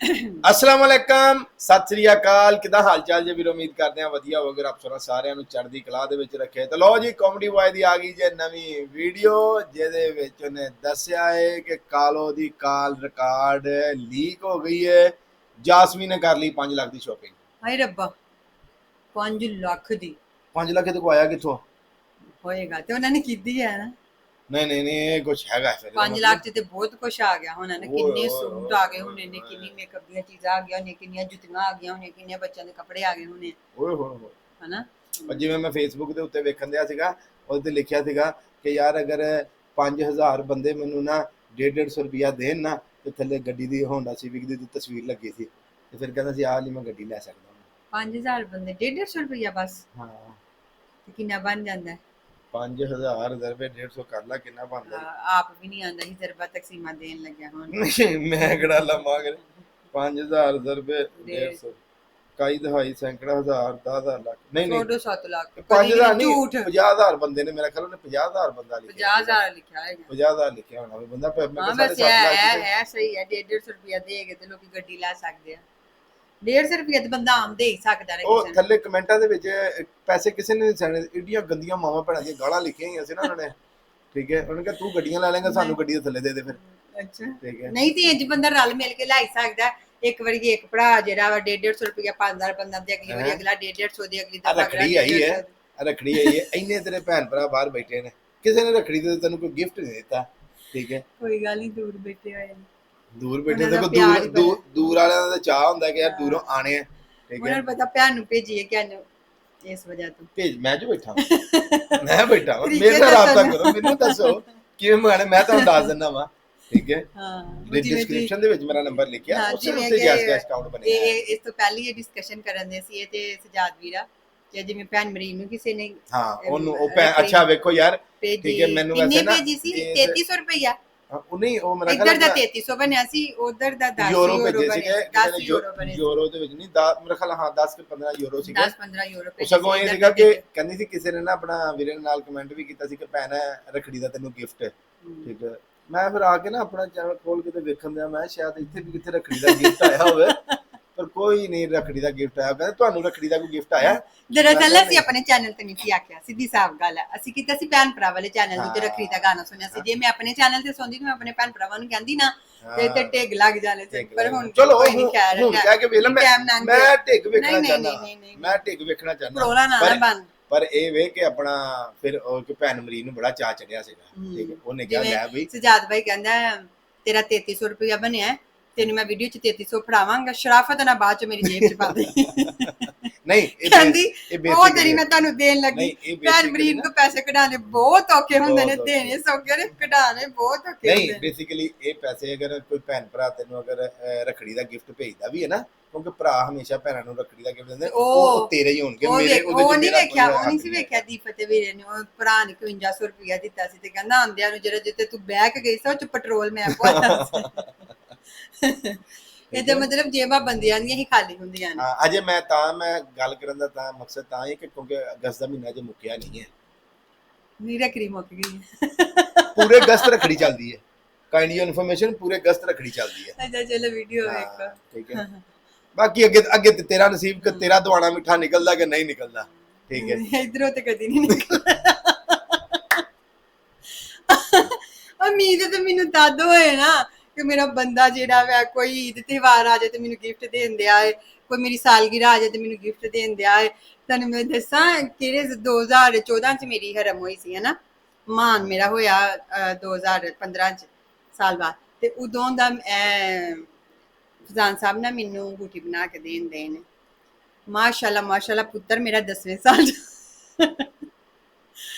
ਅਸਲਾਮ ਅਲੈਕਮ ਸਤਿ ਸ੍ਰੀ ਅਕਾਲ। ਕਿਦਾਂ ਹਾਲ ਚਾਲ ਜੀ ਵੀਰੋ? ਉਮੀਦ ਕਰਦੇ ਆ ਵਧੀਆ ਹੋਵੇ ਰੱਬ ਸੋਨਾ ਸਾਰਿਆਂ ਨੂੰ ਚੜ੍ਹਦੀ ਕਲਾ ਦੇ ਵਿੱਚ ਰੱਖੇ। ਤੇ ਲਓ ਜੀ ਕਾਮੇਡੀ ਬॉय ਦੀ ਆ ਗਈ ਜੇ ਨਵੀਂ ਵੀਡੀਓ ਜਿਹਦੇ ਵਿੱਚ ਉਹਨੇ ਦੱਸਿਆ ਹੈ ਕਿ ਕਾਲੋ ਦੀ ਕਾਲ ਰਿਕਾਰਡ ਲੀਕ ਹੋ ਗਈ ਹੈ ਜਾਸਮੀਨ ਨੇ ਕਰ ਲਈ 5 ਲੱਖ ਦੀ ਸ਼ਾਪਿੰਗ ਹਾਏ ਰੱਬਾ 5 ਲੱਖ ਦੀ। 5 ਲੱਖ ਇਹਦੇ ਕੋ ਆਇਆ ਕਿੱਥੋਂ? ਹੋਏਗਾ ਤੇ ਉਹਨਾਂ ਨੇ ਕੀਤੀ ਹੈ ਨਾ। ਨਹੀਂ ਨਹੀਂ ਨਹੀਂ ਇਹ ਕੁਝ ਹੈਗਾ ਫਿਰ 5 ਲੱਖ ਚ ਤੇ ਬਹੁਤ ਕੁਝ ਆ ਗਿਆ ਹੁਣ ਨਾ ਕਿੰਨੇ ਸੂਟ ਆ ਗਏ ਹੁਣੇ ਨੇ। ਕਿੰਨੀ ਮੇਕਅਪ ਦੀਆਂ ਚੀਜ਼ਾਂ ਆ ਗਈਆਂ ਨੇ ਕਿੰਨੀਆਂ ਜੁੱਤੀਆਂ ਆ ਗਈਆਂ ਹੁਣੇ ਕਿੰਨੇ ਬੱਚਿਆਂ ਦੇ ਕੱਪੜੇ ਆ ਗਏ ਹੁਣੇ। ਓਏ ਹੋਏ ਹੋਏ। ਹਨਾ? ਜਿਵੇਂ ਮੈਂ ਫੇਸਬੁੱਕ ਦੇ ਉੱਤੇ ਵੇਖਣ ਦਿਆ ਸੀਗਾ ਉਹਦੇ ਤੇ ਲਿਖਿਆ ਸੀਗਾ ਕਿ ਯਾਰ ਅਗਰ 5000 ਬੰਦੇ ਮੈਨੂੰ ਨਾ 150 ਰੁਪਿਆ ਦੇਣ ਨਾ ਤੇ ਥੱਲੇ ਗੱਡੀ ਦੀ ਹੋਂਡਾ ਸਿਵਿਕ ਦੀ ਤਸਵੀਰ ਲੱਗੀ ਸੀ। ਤੇ ਫਿਰ ਕਹਿੰਦਾ ਸੀ ਆਹ ਲਈ ਮੈਂ ਗੱਡੀ ਲੈ ਸਕਦਾ। 5000 ਬੰਦੇ 150 ਰੁਪਇਆ ਬਸ। ਹਾਂ। ਤੇ ਕਿੰਨਾ ਬਣ ਜਾਂਦਾ। ਹੈ? 5000 ਰੁਪਏ 150 ਕਰ ਲਾ ਕਿੰਨਾ ਬਣਦਾ? ਆਪ ਵੀ ਨਹੀਂ ਆਂਦਾ ਸੀ ਜ਼ਰਬਾ ਤਕਸੀਮਾ ਦੇਣ ਲੱਗਿਆ ਹੁਣ। ਮੈਂ ਕਿਹੜਾ ਲੰਮਾ ਕਰ 5000 ਰੁਪਏ ਡੇਢ। 150 ਕਾਈ ਦਹਾਈ ਸੈਂਕੜਾ ਹਜ਼ਾਰ 10000 ਲੱਖ। ਨਹੀਂ ਨਹੀਂ। 7 ਲੱਖ। 5000 ਨਹੀਂ ਝੂਠ। 50000 ਬੰਦੇ ਨੇ ਮੇਰਾ ਖਿਆਲ ਉਹਨੇ 50000 ਬੰਦਾ ਲਿਖਿਆ 50000 ਲਿਖਿਆ ਹੈਗਾ 50000 ਲਿਖਿਆ ਹੋਣਾ ਬੰਦਾ ਮੈਂ ਹੈ ਸੱਤ ਲੱਖ ਹੈ ਹੈ ਸਹੀ ਹੈ 150 ਰੁਪਇਆ ਦੇ ਕੇ ਤੇ ਲੋਕੀ ਗੱਡੀ ਲੈ ਸਕਦੇ ਆ। 150 ਰੁਪਇਆ ਤੇ ਬੰਦਾ ਆਮ ਦੇ ਹੀ ਸਕਦਾ ਨੇ ਉਹ ਕਿਸੇ ਨੂੰ ਥੱਲੇ ਕਮੈਂਟਾਂ ਦੇ ਵਿੱਚ ਪੈਸੇ ਕਿਸੇ ਨੇ ਨਹੀਂ ਸੈਣੇ ਏਡੀਆਂ ਗੰਦੀਆਂ ਮਾਵਾਂ ਭੈਣਾਂ ਦੀਆਂ ਗਾਲਾਂ ਲਿਖੀਆਂ ਹੋਈਆਂ ਸੀ ਨਾ ਉਹਨਾਂ ਨੇ। ਠੀਕ ਹੈ ਉਹਨੇ ਕਿਹਾ ਤੂੰ ਗੱਡੀਆਂ ਲੈ ਲੇਗਾ ਸਾਨੂੰ ਗੱਡੀ ਦੇ ਥੱਲੇ ਦੇ ਦੇ ਫਿਰ। ਅੱਛਾ। ਠੀਕ ਹੈ। ਨਹੀਂ ਤੇ ਇੰਜ ਬੰਦਾ ਰਲ ਮਿਲ ਕੇ ਲੈ ਹੀ ਸਕਦਾ। ਹੈ। ਇੱਕ ਵਾਰੀ ਇੱਕ ਭਰਾ ਜਿਹੜਾ ਵਾ 150 ਰੁਪਇਆ 5000 ਬੰਦਾ ਦੇ ਅਗਲੀ ਵਾਰੀ ਹੈਂ? ਅਗਲਾ 150 ਦੀ ਅਗਲੀ ਦਾ ਰੱਖੜੀ ਆਈ ਹੈ। ਰੱਖੜੀ ਆਈ ਹੈ। ਇੰਨੇ ਤੇਰੇ ਭੈਣ ਭਰਾ ਬਾਹਰ ਬੈਠੇ ਨੇ। ਕਿਸੇ ਨੇ ਰੱਖੜੀ ਤੇ ਤੈਨੂੰ ਕੋਈ ਗਿਫਟ ਨਹੀਂ ਦਿੱਤਾ। ਠੀਕ ਹੈ। ਕੋਈ ਗੱਲ ਨਹੀਂ ਦੂਰ ਬੈਠੇ ਹੋਏ ਨੇ। ਦੂਰ ਬੈਠੇ ਉਹਨਾਂ ਤੇ ਦਾ ਕੋਈ ਪਿਆਰ ਦੂਰ ਹੀ ਦੂਰ ਦੂਰ ਵਾਲਿਆਂ ਦਾ ਤਾਂ ਚਾਹ ਹੁੰਦਾ ਕਿ ਯਾਰ। ਦੂਰੋਂ ਆਣੇ ਆ ਠੀਕ ਉਹਨਾਂ ਹੈ। ਨੂੰ ਪਤਾ ਭੈਣ ਨੂੰ ਭੇਜੀਏ ਕਿ ਨੂੰ ਇਸ ਵਜ੍ਹਾ ਤੋਂ। ਭੇਜ ਮੈਂ ਜੋ ਬੈਠਾ। ਮੈਂ ਬੈਠਾ ਤਰੀਕੇ ਮੇਰੇ ਨਾਲ ਦੱਸਣ ਰਾਬਤਾ। ਕਰੋ ਮੈਨੂੰ ਦੱਸੋ ਕਿਵੇਂ ਮੰਗਾਣੇ ਮੈਂ ਤੁਹਾਨੂੰ ਦੱਸ ਦਿੰਦਾ ਵਾਂ ਠੀਕ ਹੈ। ਹਾਂ ਡਿਸਕ੍ਰਿਪਸ਼ਨ ਦੇ ਵਿੱਚ ਮੇਰਾ ਨੰਬਰ ਲਿਖਿਆ ਹਾਂ, ਉਸੇ ਜਿਵੇਂ ਉੱਤੇ ਕਿ ਜੈਸ ਕੈਸ਼ ਅਕਾਊਂਟ ਇਹ ਹੈ ਇਹ- ਇਸ ਤੋਂ ਪਹਿਲਾਂ ਹੀ ਡਿਸਕਸ਼ਨ ਕਰਨ ਦੇ ਸੀ ਇਹ ਤੇ ਸਜਾਦ ਵੀਰਾ ਕਿ ਜਿਵੇਂ ਭੈਣ ਮਰੀਨ ਨੂੰ ਕਿਸੇ ਨੇ ਹਾਂ ਉਹਨੂੰ ਉਹ ਭੈਣ ਅੱਛਾ ਵੇਖੋ ਯਾਰ ਭੇਜੀ ਠੀਕ ਹੈ, ਮੈਨੂੰ ਕਿੰਨੇ ਵੈਸੇ ਨਾ ਭੇਜੀ ਸੀ? ਇਹ- 3300 ਰੁਪਇਆ ਉਹ ਨਹੀਂ ਉਹ ਮੇਰਾ ਇੱਧਰ ਦਾ ਖਿਆਲ 3300 ਬਣਿਆ ਸੀ ਉਧਰ ਦਾ 10 ਯੂਰੋ ਭੇਜੇ 10 ਨੇ ਯੂਰੋ ਬਣੇ ਯੂਰੋ ਦੇ ਵਿੱਚ ਨਹੀਂ ਦਾ ਮੇਰਾ ਖਿਆਲ ਹਾਂ 10 ਕਿ 15 ਯੂਰੋ ਸੀਗੇ। 10 15 ਯੂਰੋ ਭੇਜੇ ਸਗੋਂ ਸੀ, ਇਹ ਸੀਗਾ ਕਿ ਕਹਿੰਦੀ ਸੀ ਕਿਸੇ ਨੇ ਨਾ ਆਪਣਾ ਵੀਰੇ ਨਾਲ ਕਮੈਂਟ ਵੀ ਕੀਤਾ ਸੀ ਕਿ ਭੈਣ ਰਖੜੀ ਦਾ ਤੈਨੂੰ ਗਿਫਟ। ਠੀਕ ਹੈ। ਮੈਂ ਫਿਰ ਆ ਕੇ ਨਾ ਆਪਣਾ ਚੈਨਲ ਖੋਲ ਕੇ ਤੇ ਵੇਖਣ ਦਿਆ ਮੈਂ ਸ਼ਾਇਦ ਇੱਥੇ ਵੀ ਕਿੱਥੇ ਰਖੜੀ ਦਾ ਗਿਫਟ ਆਇਆ ਹੋਵੇ। ਪਰ ਕੋਈ ਨਹੀਂ ਰਖੜੀ ਦਾ ਗਿਫਟ ਆਇਆ। ਕਹਿੰਦੇ ਤੁਹਾਨੂੰ ਰਖੜੀ ਦਾ ਕੋਈ ਗਿਫਟ ਆਇਆ? ਦਰਅਸਲ ਅਸੀਂ ਆਪਣੇ ਚੈਨਲ ਤੇ ਨਹੀਂ ਕੀ ਆਖਿਆ ਸਿੱਧੀ ਸਾਫ਼ ਗੱਲ ਹੈ ਅਸੀਂ ਕੀਤਾ ਸੀ ਭੈਣ ਭਰਾ ਵਾਲੇ ਚੈਨਲ ਤੇ। ਰੱਖੜੀ ਦਾ ਗਾਣਾ ਸੁਣਿਆ ਸੀ। ਜੇ ਮੈਂ ਆਪਣੇ ਚੈਨਲ ਤੇ ਸੁਣਦੀ ਤਾਂ ਮੈਂ ਆਪਣੇ ਭੈਣ ਭਰਾਵਾਂ ਨੂੰ ਕਹਿੰਦੀ ਨਾ ਤੇ ਤੇ ਢਿੱਗ ਲੱਗ ਜਾਣੇ ਸੀ। ਪਰ ਹੁਣ ਚਲੋ ਕੋਈ ਨਹੀਂ ਖੈਰ ਹੁਣ ਕਹਿ ਕੇ ਵੇਖ ਲੈ ਮੈਂ। ਢਿੱਗ ਵੇਖਣਾ ਨਹੀਂ, ਨਹੀਂ, ਚਾਹੁੰਦਾ। ਨਹੀਂ, ਨਹੀਂ, ਮੈਂ ਢਿੱਗ ਵੇਖਣਾ ਚਾਹੁੰਦਾ। ਪਰੋਲਾ ਨਾ ਨਾ ਪਰ- ਬਣ। ਪਰ ਇਹ ਵੇ ਕਿ ਆਪਣਾ ਫਿਰ ਉਹ ਕਿ ਭੈਣ ਮਰੀਨ ਨੂੰ ਬੜਾ ਚਾਅ ਚੜਿਆ ਸੀਗਾ। ਠੀਕ ਹੈ ਉਹਨੇ ਕਿਹਾ ਜਿਵੇਂ ਲੈ ਬਈ ਸਜਾਦ ਭਾਈ ਕਹਿੰਦਾ ਤੇਰਾ 3300 ਰੁਪਇਆ ਬਣਿਆ। ਹੈ, ਤੈਨੂੰ ਮੈਂ ਵੀਡੀਓ ਚ 3300 ਫੜਾਵਾਂਗਾ ਸ਼ਰਾਫਤ ਨਾਲ ਬਾਅਦ ਚ ਮੇਰੀ ਜੇਬ ਚ ਪਾ ਦੇ। ਨਹੀਂ ਇਹ ਕਹਿੰਦੀ ਇਹ ਉਹ ਹੈ। ਮੈਂ ਤੁਹਾਨੂੰ ਦੇਣ ਲੱਗੀ। ਭੈਣ ਮਰੀਨ ਨਾ- ਕੋ ਪੈਸੇ ਕਢਾਣੇ ਬਹੁਤ ਔਖੇ ਹੁੰਦੇ ਨੇ ਦੇਣੇ ਸੌਖੇ ਨੇ ਕਢਾਣੇ ਬਹੁਤ ਔਖੇ ਨਹੀਂ ਹੁੰਦੇ ਨੇ। ਬੇਸਿਕਲੀ ਇਹ ਪੈਸੇ ਅਗਰ ਕੋਈ ਭੈਣ ਭਰਾ ਤੈਨੂੰ ਅਗਰ ਰੱਖੜੀ ਦਾ ਗਿਫਟ ਭੇਜਦਾ ਵੀ ਹੈ ਨਾ ਕਿਉਂਕਿ ਭਰਾ ਹਮੇਸ਼ਾ ਭੈਣਾਂ ਨੂੰ ਰੱਖੜੀ ਦਾ ਗਿਫਟ ਦਿੰਦੇ ਉਹ- ਤੇਰੇ ਹੀ ਹੋਣਗੇ ਮੇਰੇ ਉਹਦੇ ਉਹ ਨਹੀਂ ਵੇਖਿਆ ਉਹ ਨਹੀਂ ਸੀ ਵੇਖਿਆ ਦੀਪਕ ਤੇ ਵੀਰੇ ਨੇ ਉਹ ਭਰਾ ਨੇ 5100 ਰੁਪਇਆ ਦਿੱਤਾ ਸੀ ਤੇ ਕਹਿੰਦਾ ਆਂਦਿਆਂ ਨੂੰ ਜਿਹੜਾ ਜਿੱਤੇ ਤੂੰ ਬਹਿ ਕੇ ਗਈ ਸੀ ਉਹ ਚ ਪੈਟਰੋਲ ਮੈਂ ਪਾਇਆ ਸੀ। ਇਹਦਾ ਮਤਲਬ ਜੇਬਾਂ ਬੰਦਿਆਂ ਦੀਆਂ ਹੀ ਖਾਲੀ ਹੁੰਦੀਆਂ ਨੇ। ਹਾਂ ਅਜੇ ਮੈਂ ਤਾਂ ਮੈਂ ਗੱਲ ਕਰਨ ਦਾ ਤਾਂ ਮਕਸਦ ਤਾਂ ਇਹ ਕਿ ਕਿਉਂਕਿ ਅਗਸਤ ਦਾ ਮਹੀਨਾ ਜੇ ਮੁੱਕਿਆ ਨਹੀਂ ਹੈ। ਨੀ ਰੱਖੜੀ ਮੁੱਕ ਗਈ ਪੂਰੇ ਅਗਸਤ ਰੱਖੜੀ ਚੱਲਦੀ ਹੈ। ਕਾਈਂਡ ਯੂ ਇਨਫੋਰਮੇਸ਼ਨ ਪੂਰੇ ਅਗਸਤ ਰੱਖੜੀ ਚੱਲਦੀ ਹੈ। ਅੱਛਾ ਚਲੋ ਵੀਡੀਓ ਹਾਂ, ਵੇਖੋ। ਠੀਕ ਹੈ। ਬਾਕੀ ਅੱਗੇ ਅੱਗੇ ਤੇ ਤੇਰਾ ਨਸੀਬ ਕਿ ਤੇਰਾ ਦਵਾਣਾ ਮਿੱਠਾ ਨਿਕਲਦਾ ਕਿ ਨਹੀਂ ਨਿਕਲਦਾ? ਠੀਕ ਹੈ। ਇਧਰੋਂ ਤੇ ਕਦੀ ਨਹੀਂ ਨਿਕਲਿਆ ਉਮੀਦ ਤੇ ਮੈਨੂੰ ਤਦ ਹੋਏ ਨਾ। ਕਿ ਮੇਰਾ ਬੰਦਾ ਜਿਹੜਾ ਵਾ ਕੋਈ ਈਦ ਤਿਉਹਾਰ ਆ ਜਾਏ ਤੇ ਮੈਨੂੰ ਗਿਫਟ ਦੇਣ ਦਿਆ ਏ ਕੋਈ ਮੇਰੀ ਸਾਲਗਿਰਾ ਆ ਜਾਏ ਤੇ ਮੈਨੂੰ ਗਿਫਟ ਦੇਣ ਦਿਆ ਏ। ਤੁਹਾਨੂੰ ਮੈਂ ਦੱਸਾਂ ਕਿਹੜੇ 2014 ਚ ਮੇਰੀ ਹਰਮ ਹੋਈ ਸੀ ਹਨਾ? ਮਾਨ ਮੇਰਾ ਹੋਇਆ ਅਹ, 2015 ਚ ਸਾਲ ਬਾਅਦ। ਤੇ ਉਦੋਂ ਦਾ ਅਹ, ਫਜ਼ਾਨ ਸਾਹਿਬ ਨਾ ਮੈਨੂੰ ਬੂਟੀ ਬਣਾ ਕੇ ਦੇਣ ਦੇਣ ਨੇ। ਮਾਸ਼ਾਅੱਲਾ ਮਾਸ਼ਾਅੱਲਾ ਪੁੱਤਰ ਮੇਰਾ 10ਵੇਂ ਸਾਲ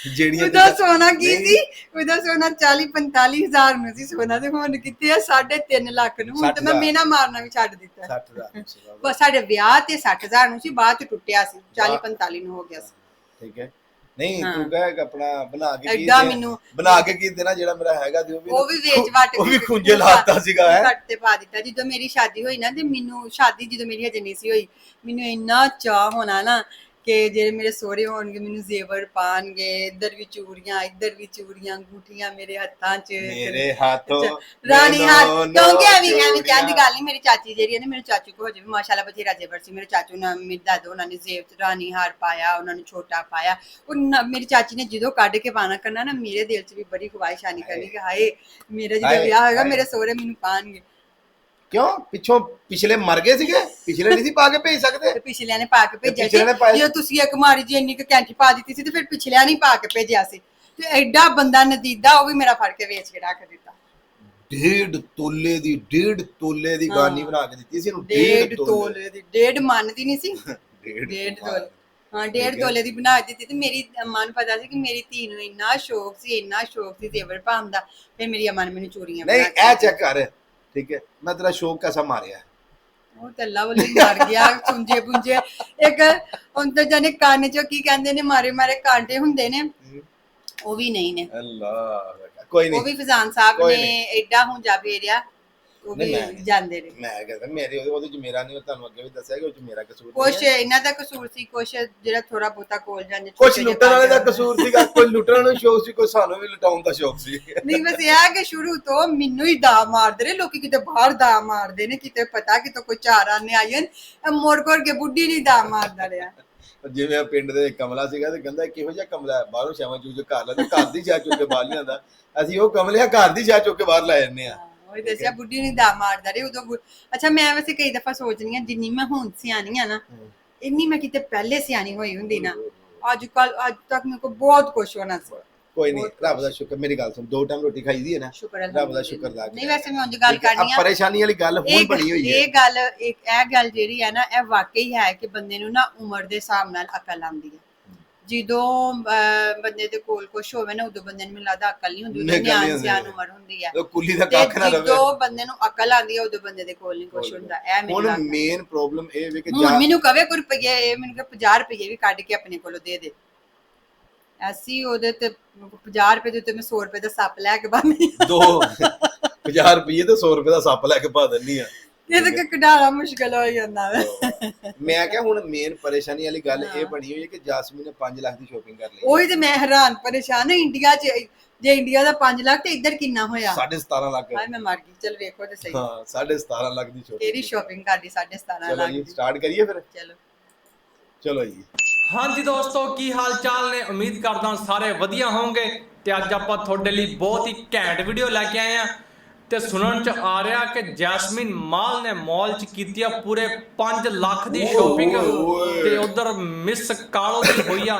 ਜਿਹੜੀਆਂ ਉਹਦਾ ਸੋਨਾ ਕੀ ਸੀ? ਉਹਦਾ ਸੋਨਾ 40 45 ਹਜ਼ਾਰ ਨੂੰ ਸੀ। ਸੋਨਾ ਤੇ ਹੁਣ ਕਿੱਥੇ ਆ? 3.5 ਲੱਖ ਨੂੰ। ਹੁਣ ਤੇ ਮੈਂ 60,000 ਮੇਨਾ ਮਾਰਨਾ ਵੀ ਛੱਡ ਦਿੱਤਾ। 60,000 ਸੀਗਾ। ਬਸ ਸਾਡੇ ਵਿਆਹ ਤੇ 60000 ਨੂੰ ਸੀ। ਬਾਅਦ ਚ ਟੁੱਟਿਆ ਸੀ। 40 ਵਾਹ। 45 ਨੂੰ ਹੋ ਗਿਆ ਸੀ। ਠੀਕ ਹੈ। ਨਹੀਂ। ਤੂੰ ਕਹੇ ਕਿ ਆਪਣਾ ਬਣਾ ਕੇ ਕੀ ਐਡਾ ਦੇ- ਮੈਨੂੰ ਬਣਾ ਕੇ ਕੀ ਦੇਣਾ? ਜਿਹੜਾ ਮੇਰਾ ਹੈਗਾ ਸੀ ਉਹ ਵੀ ਉਹ ਵੀ ਵੇਚ ਵਟ ਉਹ ਵੀ ਖੁੰਝੇ ਲਾਤਾ ਸੀਗਾ ਹੈ? ਕੱਟ ਤੇ ਪਾ ਦਿੱਤਾ। ਜਦੋਂ ਮੇਰੀ ਸ਼ਾਦੀ ਹੋਈ ਨਾ ਤੇ ਮੈਨੂੰ ਸ਼ਾਦੀ ਜਦੋਂ ਮੇਰੀ ਹਜੇ ਨਹੀਂ ਸੀ ਹੋਈ ਮੈਨੂੰ ਇੰਨਾ ਚਾਹ ਹੋਣਾ ਨਾ ਕਿ ਜਿਹੜੇ ਮੇਰੇ ਸਹੁਰੇ ਹੋਣਗੇ ਮੈਨੂੰ ਜ਼ੇਵਰ ਪਾਣਗੇ ਇੱਧਰ ਵੀ ਚੂੜੀਆਂ ਇੱਧਰ ਵੀ ਚੂੜੀਆਂ ਅੰਗੂਠੀਆਂ ਮੇਰੇ ਹੱਥਾਂ 'ਚ ਮੇਰੇ ਹੱਥੋਂ ਰਾਣੀ ਮੈਨੂੰ ਕਿਉਂਕਿ ਐਵੇਂ ਐਵੇਂ। ਕਹਿੰਦੀ ਗੱਲ ਨਹੀਂ ਮੇਰੀ ਚਾਚੀ ਜਿਹੜੀ ਨਾ ਮੇਰੇ ਚਾਚੂ ਕੋ ਹੋ ਜਾਵੇ ਮਾਸ਼ਾਅੱਲਾ ਬਥੇਰਾ ਜ਼ੇਵਰ ਸੀ ਮੇਰੇ ਚਾਚੂ ਨੇ ਮੇਰੇ ਦਾਦੋ ਉਹਨਾਂ ਨੇ ਜ਼ੇਵ ਰਾਣੀ ਹਾਰ ਪਾਇਆ ਉਹਨਾਂ ਨੂੰ ਛੋਟਾ ਪਾਇਆ ਉਹ ਮੇਰੀ ਚਾਚੀ ਨੇ ਜਦੋਂ ਕੱਢ ਕੇ ਪਾਣਾ ਕਰਨਾ ਨਾ ਮੇਰੇ ਦਿਲ 'ਚ ਵੀ ਬੜੀ ਖਵਾਇਸ਼ਾਨੀ ਕਰਨੀ ਕਿ ਹਾਏ ਮੇਰਾ ਜਦੋਂ ਵਿਆਹ ਹੋਏਗਾ ਹਾਏ। ਮੇਰੇ ਸਹੁਰੇ ਮੈਨੂੰ ਪਾਣਗੇ ਕਿਉਂ? ਪਿੱਛੋਂ ਪਿਛਲੇ ਮਰ ਗਏ ਸੀਗੇ? ਪਿਛਲੇ ਨਹੀਂ ਸੀ ਪਾ ਕੇ ਭੇਜ ਸਕਦੇ? ਤੇ ਪਿਛਲਿਆਂ ਨੇ ਪਾ ਕੇ ਭੇਜਿਆ ਪਿਛਲਿਆਂ ਨੇ ਪਾਇਆ ਸੀ ਜਦੋਂ ਤੁਸੀਂ ਇੱਕ ਮਾੜੀ ਜਿਹੀ ਇੰਨੀ ਕੁ ਕੈਂਠੀ ਪਾ ਦਿੱਤੀ ਸੀ ਤੇ ਫਿਰ ਪਿਛਲਿਆਂ ਨੇ ਪਾ ਕੇ ਭੇਜਿਆ ਸੀ। ਤੇ ਐਡਾ ਬੰਦਾ ਨਦੀਦਾ ਉਹ ਵੀ ਮੇਰਾ ਫੜ ਕੇ ਵੇਚ ਕੇ ਰੱਖ ਦਿੱਤਾ। ਡੇਢ ਤੋਲੇ ਦੀ ਡੇਢ ਤੋਲੇ ਦੀ। ਗਾਨੀ ਬਣਾ ਕੇ ਦਿੱਤੀ ਸੀ ਇਹਨੂੰ ਡੇਢ ਤੋਲੇ। ਦੀ ਡੇਢ ਮੰਨਦੀ ਨਹੀਂ ਸੀ? ਡੇਢ ਤੋਲੇ। ਹਾਂ ਡੇਢ ਠੀਕ ਹੈ। ਤੋਲੇ ਦੀ ਬਣਾ ਦਿੱਤੀ ਤੇ ਮੇਰੀ ਅੰਮਾ ਨੂੰ ਪਤਾ ਸੀ ਕਿ ਮੇਰੀ ਧੀ ਨੂੰ ਇੰਨਾ ਸ਼ੌਕ ਸੀ ਇੰਨਾ ਸ਼ੌਕ ਸੀ ਜ਼ੇਵਰ ਪਾਉਣ ਦਾ ਫਿਰ ਮੇਰੀ ਅੰਮਾ ਨੇ ਮੈਨੂੰ ਨਹੀਂ ਬਣਾ ਕੇ ਇਹ। ਚੈੱਕ ਕਰ। ਠੀਕ ਹੈ ਮੈਂ ਤੇਰਾ ਸ਼ੌਕ ਕੈਸਾ ਮਾਰਿਆ? ਉਹ ਤੇ ਅੱਲਾ ਵੱਲੋਂ ਮਰ ਗਿਆ ਸੁੰਜੇ ਪੁੰਜੇ। ਇੱਕ ਹੁਣ ਤਾਂ ਜਾਨੇ ਕੰਨ ਚੋਂ ਕੀ ਕਹਿੰਦੇ ਨੇ ਮਾਰੇ ਮਾਰੇ ਕਾਂਟੇ ਹੁੰਦੇ ਨੇ। ਉਹ ਵੀ ਨਹੀਂ ਨੇ। ਅੱਲਾਹ ਕੋਈ ਉਹ ਨਹੀਂ ਵੀ ਫਜ਼ਾਨ ਸਾਹਿਬ ਨੇ ਐਡਾ ਹੁਣ ਜਾ ਫੇਰਿਆ ਉਹ ਨਹੀਂ, ਵੀ ਮੈਂ ਨਹੀਂ। ਜਾਂਦੇ ਨੇ। ਮੈਂ ਕਹਿੰਦਾ ਮੇਰੇ ਉਹਦੇ ਚ ਮੇਰਾ ਨਹੀਂ ਉਹ ਤੁਹਾਨੂੰ ਅੱਗੇ ਵੀ ਦੱਸਿਆ ਕਿ ਉਹ ਚ ਮੇਰਾ ਕਸੂਰ ਕੁਛ ਨਹੀਂ ਹੈ। ਇਹਨਾਂ ਦਾ ਕਸੂਰ ਸੀ ਕੁਛ ਜਿਹੜਾ ਥੋੜਾ ਬਹੁਤਾ ਕੋਲ ਜਾਂਦੇ ਕੁਛ ਛੋਟੇ ਜਿਹੇ ਲੁੱਟਣ ਵਾਲੇ ਦਾ ਕਾਂਟੇ ਕਸੂਰ ਸੀਗਾ ਕੋਈ ਲੁੱਟਣ ਨੂੰ ਸ਼ੌਕ ਸੀ ਕੋਈ ਸਾਨੂੰ ਵੀ ਲੁਟਾਉਣ ਦਾ ਸ਼ੌਕ ਸੀ। ਨਹੀਂ ਬਸ ਇਹ ਹੈ ਕਿ ਸ਼ੁਰੂ ਤੋਂ ਮੈਨੂੰ ਹੀ ਦਾ ਮਾਰਦੇ ਨੇ ਲੋਕੀ ਕਿਤੇ ਬਾਹਰ ਦਾ ਮਾਰਦੇ ਨੇ ਕਿਤੇ ਪਤਾ ਕਿਤੇ ਕੋਈ ਚਾਰ ਆਨੇ ਆਇਨ ਮੋੜ ਕੋੜ ਕੇ ਬੁੱਢੀ ਨਹੀਂ ਦਾ ਮਾਰਦਾ ਰਿਹਾ। ਜਿਵੇਂ ਆ ਪਿੰਡ ਦੇ ਕਮਲਾ ਸੀਗਾ ਤੇ ਕਹਿੰਦਾ ਕਿਹੋ ਜਿਹਾ ਕਮਲਾ ਹੈ ਬਾਹਰੋਂ ਸ਼ਾਮਾਂ ਚੂਜ ਘਰ ਲੈ ਤੇ ਘਰ ਦੀ ਚਾਹ ਚੁੱਕ ਕੇ ਬਾਹਰ ਲਿਆਂਦਾ। ਅਸੀਂ ਉਹ ਕਮਲਿਆ ਘਰ ਦੀ ਚਾਹ ਚੁੱਕ ਕੇ ਬਾਹਰ ਲੈ ਜੰਨੇ ਆ। ਉਹੀ ਦੱਸਿਆ ਬੁੱਢੀ ਨਹੀਂ ਦਾ ਮਾਰਦਾ ਰਿਹਾ ਉਦੋਂ ਬੁ- ਅੱਛਾ ਮੈਂ ਵੈਸੇ ਕਈ ਦਫਾ ਸੋਚਨੀ ਆ ਜਿੰਨੀ ਮੈਂ ਹੁਣ ਸਿਆਣੀ ਆ ਨਾ ਇੰਨੀ ਮੈਂ ਕਿਤੇ ਪਹਿਲੇ ਸਿਆਣੀ ਹੋਈ ਹੁੰਦੀ ਨਾ ਅੱਜ ਕੱਲ ਅੱਜ ਤੱਕ ਮੇਰੇ ਕੋਲ ਬਹੁਤ ਕੁਝ ਹੋਣਾ ਸੀ। ਕੋਈ ਨਹੀਂ ਰੱਬ ਦਾ ਸ਼ੁਕਰ ਮੇਰੀ ਗੱਲ ਸੁਣ ਦੋ ਟਾਈਮ ਰੋਟੀ ਖਾਈ ਦੀ ਹੈ ਨਾ ਸ਼ੁਕਰ ਰੱਬ ਦਾ। ਸ਼ੁਕਰ ਅਦਾ ਨਹੀਂ ਵੈਸੇ ਮੈਂ ਉਂਝ ਗੱਲ ਕਰਨੀ ਆ। ਪਰੇਸ਼ਾਨੀ ਵਾਲੀ ਗੱਲ ਹੁਣ ਬਣੀ ਹੋਈ ਹੈ। ਇਹ ਗੱਲ ਇੱਕ ਇਹ ਗੱਲ ਜਿਹੜੀ ਹੈ ਨਾ ਇਹ ਵਾਕਈ ਹੈ ਕਿ ਬੰਦੇ ਨੂੰ ਨਾ ਉਮਰ ਦੇ ਹਿਸਾਬ ਨਾਲ ਅਕਲ ਆਉਂਦੀ ਹੈ। ਜਦੋਂ ਬੰਦੇ ਦੇ ਕੋਲ ਕੁਝ ਹੋਵੇ ਨਾ ਉਦੋਂ ਬੰਦੇ ਨੂੰ ਮੈਨੂੰ ਲੱਗਦਾ ਅਕਲ ਨਹੀਂ ਹੁੰਦੀ ਨਹੀਂ ਨਿਆਣ। ਸਿਆਣ ਉਮਰ ਹੁੰਦੀ ਹੈ ਉਹ ਕੁੱਲੀ ਦਾ ਕੱਖ ਨਾ ਰਵੇ। ਜਦੋਂ ਬੰਦੇ ਨੂੰ ਅਕਲ ਆਉਂਦੀ ਹੈ ਉਦੋਂ ਬੰਦੇ ਦੇ ਕੋਲ ਨਹੀਂ ਕੁਝ ਹੁੰਦਾ। ਇਹ ਮੈਨੂੰ ਹੁਣ ਮੇਨ ਪ੍ਰੋਬਲਮ ਇਹ ਵੀ ਕਿ ਜਾ ਮੈਨੂੰ ਕਵੇ ਕੋਈ ਰੁਪਈਏ ਇਹ ਮੈਨੂੰ ਕਹੇ 50 ਰੁਪਈਏ ਵੀ ਕੱਢ ਕੇ ਆਪਣੇ ਕੋਲੋਂ ਦੇ ਦੇ। ਐਸੀ ਉਹਦੇ ਤੇ 50 ਰੁਪਏ ਦੇ ਉੱਤੇ ਮੈਂ 100 ਰੁਪਏ ਦਾ ਸੱਪ ਲੈ ਕੇ ਬੰਨੀ ਦੋ 50 ਰੁਪਏ ਤੇ 100 ਰੁਪਏ ਦਾ ਸੱਪ ਲੈ ਕੇ ਪਾ ਦਿੰਨੀ ਆ। ਇਹ ਤਾਂ ਕਢਾਣਾ ਮੁਸ਼ਕਲ ਹੋ ਜਾਂਦਾ ਵੇ। ਮੈਂ ਕਿਹਾ ਹੁਣ ਮੇਨ ਪਰੇਸ਼ਾਨੀ ਵਾਲੀ ਗੱਲ ਇਹ। ਬਣੀ ਹੋਈ ਹੈ ਕਿ ਜਾਸਮੀਨ ਨੇ 5 ਲੱਖ ਦੀ ਸ਼ੋਪਿੰਗ ਕਰ ਲਈ। ਉਹੀ ਤੇ ਮੈਂ ਹੈਰਾਨ ਪਰੇਸ਼ਾਨ ਹਾਂ ਇੰਡੀਆ 'ਚ ਜੇ ਇੰਡੀਆ ਦਾ 5 ਲੱਖ ਤੇ ਇੱਧਰ ਕਿੰਨਾ ਹੋਇਆ? 17.5 ਲੱਖ। ਹਾਏ ਮੈਂ ਮਰ ਗਈ। ਚਲ ਵੇਖੋ ਤੇ ਸਹੀ। ਹਾਂ 17.5 ਲੱਖ ਦੀ ਸ਼ੋਪਿੰਗ ਕਿਹੜੀ ਸ਼ਾਪਿੰਗ ਕਰਦੀ 17.5 ਚਲੋ ਲੱਖ ਜੀ ਦੀ? ਸਟਾਰਟ ਕਰੀਏ ਫਿਰ? ਚਲੋ। ਚਲੋ ਜੀ। ਹਾਂਜੀ ਦੋਸਤੋ ਕੀ ਹਾਲ ਚਾਲ ਨੇ? ਉਮੀਦ ਕਰਦਾ ਸਾਰੇ ਵਧੀਆ ਹੋਵੋਗੇ। ਤੇ ਅੱਜ ਆਪਾਂ ਤੁਹਾਡੇ ਲਈ ਬਹੁਤ ਹੀ ਘੈਂਟ ਵੀਡੀਓ ਲੈ ਕੇ ਆਏ ਆ ਤੇ ਸੁਣਨ ਚ ਆ ਰਿਹਾ ਕਿ ਜੈਸਮੀਨ ਮਾਲ ਨੇ ਮਾਲ ਚ ਕੀਤੀ ਆ ਪੂਰੇ 5 ਲੱਖ ਦੀ ਸ਼ੋਪਿੰਗ। ਤੇ ਉਧਰ ਮਿਸ ਕਾਲੋ ਦੀ ਹੋਈ ਆ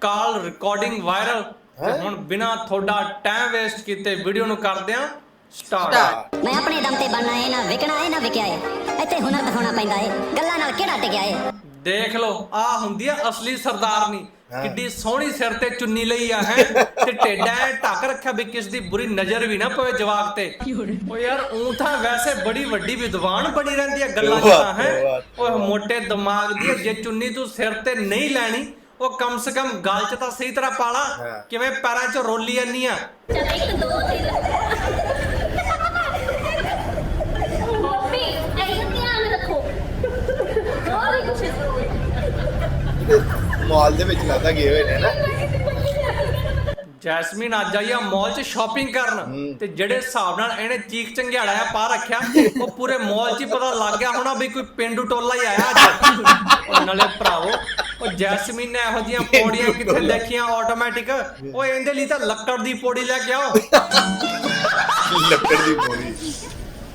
ਕਾਲ ਰਿਕਾਰਡਿੰਗ ਵਾਇਰਲ ਤੇ ਹੁਣ ਬਿਨਾ ਤੁਹਾਡਾ ਟਾਈਮ ਵੇਸਟ ਕੀਤੇ ਵੀਡੀਓ ਨੂੰ ਕਰਦੇ ਆ। ਸਟਾਰਟ. ਮੈਂ ਆਪਣੇ ਦਮ ਤੇ ਬਣਨਾ ਨਾ ਵਿਕਣਾ ਏ ਨਾ ਵਿਕਿਆ ਏ। ਇੱਥੇ ਹੁਨਰ ਦਿਖਾਉਣਾ ਪੈਂਦਾ ਏ। ਗੱਲਾਂ ਨਾਲ ਕਿਹੜਾ ਟਿਕਿਆ ਏ? ਦੇਖ ਲਓ ਆ ਹੁੰਦੀ ਆ ਅਸਲੀ ਸਰਦਾਰਨੀ। ਹਾਂ। ਕਿੱਡੀ ਸੋਹਣੀ ਸਿਰ ਤੇ ਚੁੰਨੀ ਲਈ ਆ ਹੈ? ਤੇ ਟੇਡਾ ਐ ਢੱਕ ਰੱਖਿਆ ਵੀ ਕਿਸ ਦੀ ਬੁਰੀ ਨਜ਼ਰ ਵੀ ਨਾ ਪਵੇ ਜਵਾਬ ਤੇ। ਓ ਯਾਰ ਉਹ ਤਾਂ ਵੈਸੇ ਬੜੀ ਵੱਡੀ ਵਿਦਵਾਨ ਬਣੀ ਰਹਿੰਦੀ ਆ ਗੱਲਾਂ ਜਿਹੜਾ ਹੈ? ਉਹ ਮੋਟੇ ਦਿਮਾਗ ਦੀ ਜੇ ਚੁੰਨੀ ਤੂੰ ਸਿਰ ਤੇ ਨਹੀਂ ਲੈਣੀ ਉਹ ਕਮ ਸੇ ਕਮ ਗੱਲ ਚ ਤਾਂ ਸਹੀ ਤਰ੍ਹਾਂ ਪਾਲਾ ਕਿਵੇਂ ਪੈਰਾਂ ਚ ਰੋਲੀ ਜਾਂਦੀ ਆ? ਚਲ 1 2 3 ਮਾਲ ਦੇ ਵਿੱਚ ਲੱਗਦਾ ਗਏ ਹੋਏ ਨੇ ਨਾ। ਜੈਸਮੀਨ ਅੱਜ ਆਈ ਆ ਮਾਲ 'ਚ ਸ਼ਾਪਿੰਗ ਕਰਨ। ਤੇ ਜਿਹੜੇ ਹਿਸਾਬ ਨਾਲ ਇਹਨੇ ਚੀਕ ਚੰਗਿਆੜਾ ਆ ਪਾ ਰੱਖਿਆ ਉਹ ਪੂਰੇ ਮਾਲ 'ਚ ਹੀ ਪਤਾ ਲੱਗ ਗਿਆ ਹੋਣਾ ਵੀ ਕੋਈ ਪਿੰਡੂ ਟੋਲਾ ਹੀ ਆਇਆ ਅੱਜ। ਉਹ ਨਾਲੇ ਭਰਾਵੋ ਉਹ ਜੈਸਮੀਨ ਨੇ ਇਹੋ ਜੀਆਂ ਪੌੜੀਆਂ ਕਿੱਥੇ ਦੇਖੀਆਂ ਆਟੋਮੈਟਿਕ ਉਹ ਇਹਦੇ ਲਈ ਤਾਂ ਲੱਕੜ ਦੀ ਪੌੜੀ ਲੈ ਕੇ ਆਓ। ਲੱਕੜ ਦੀ ਬੋਰੀ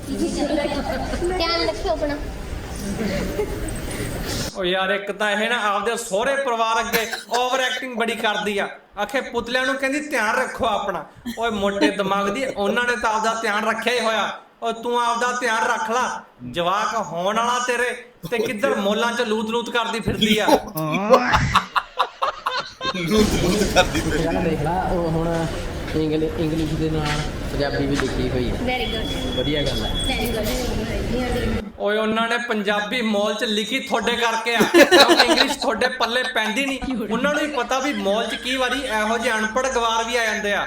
ਧਿਆਨ ਰੱਖਿਓ ਆਪਣਾ। ਉਹ ਯਾਰ ਇੱਕ ਤਾਂ ਇਹ ਨਾ ਆਪਦੇ ਸਹੁਰੇ ਪਰਿਵਾਰ ਅੱਗੇ ਓਵਰ ਐਕਟਿੰਗ ਬੜੀ ਕਰਦੀ ਆ। ਆਖੇ ਪੁਤਲਿਆਂ ਨੂੰ ਕਹਿੰਦੀ ਧਿਆਨ ਰੱਖੋ ਆਪਣਾ। ਓਏ ਮੋਟੇ ਦਿਮਾਗ ਦੀ ਉਹਨਾਂ ਨੇ ਤਾਂ ਆਪਦਾ ਧਿਆਨ ਰੱਖਿਆ ਹੀ ਹੋਇਆ। ਓ ਤੂੰ ਆਪਦਾ ਧਿਆਨ ਰੱਖ ਲਾ। ਜਵਾਕ ਹੋਣ ਵਾਲਾ ਤੇਰੇ ਤੇ ਕਿੱਧਰ ਮੋਲਾਂ 'ਚ ਲੂਤ ਲੂਤ ਕਰਦੀ ਫਿਰਦੀ ਆ? ਲੂਤ ਲੂਤ ਕਰਦੀ ਦੇਖ ਲਾ ਉਹ ਹੁਣ ਇੰਗਲਿ- ਇੰਗਲਿਸ਼ ਦੇ ਨਾਲ ਪੰਜਾਬੀ ਵੀ ਲਿਖੀ ਹੋਈ ਹੈ ਵੈਰੀ ਗੁੱਡ ਵਧੀਆ ਗੱਲ ਹੈ ਵੈਰੀ ਗੁੱਡ ਓਏ ਉਹਨਾਂ ਨੇ ਪੰਜਾਬੀ ਮੌਲ 'ਚ ਲਿਖੀ ਤੁਹਾਡੇ ਕਰਕੇ ਆ। ਕਿਉਂਕਿ ਇੰਗਲਿਸ਼ ਤੁਹਾਡੇ ਪੱਲੇ ਪੈਂਦੀ ਨਹੀਂ। ਉਹਨਾਂ ਨੂੰ ਹੀ ਪਤਾ ਵੀ ਮੌਲ 'ਚ ਕੀ ਵਾਰੀ ਇਹੋ ਜਿਹੇ ਅਨਪੜ੍ਹ ਗਵਾਰ ਵੀ ਆ ਜਾਂਦੇ ਆ।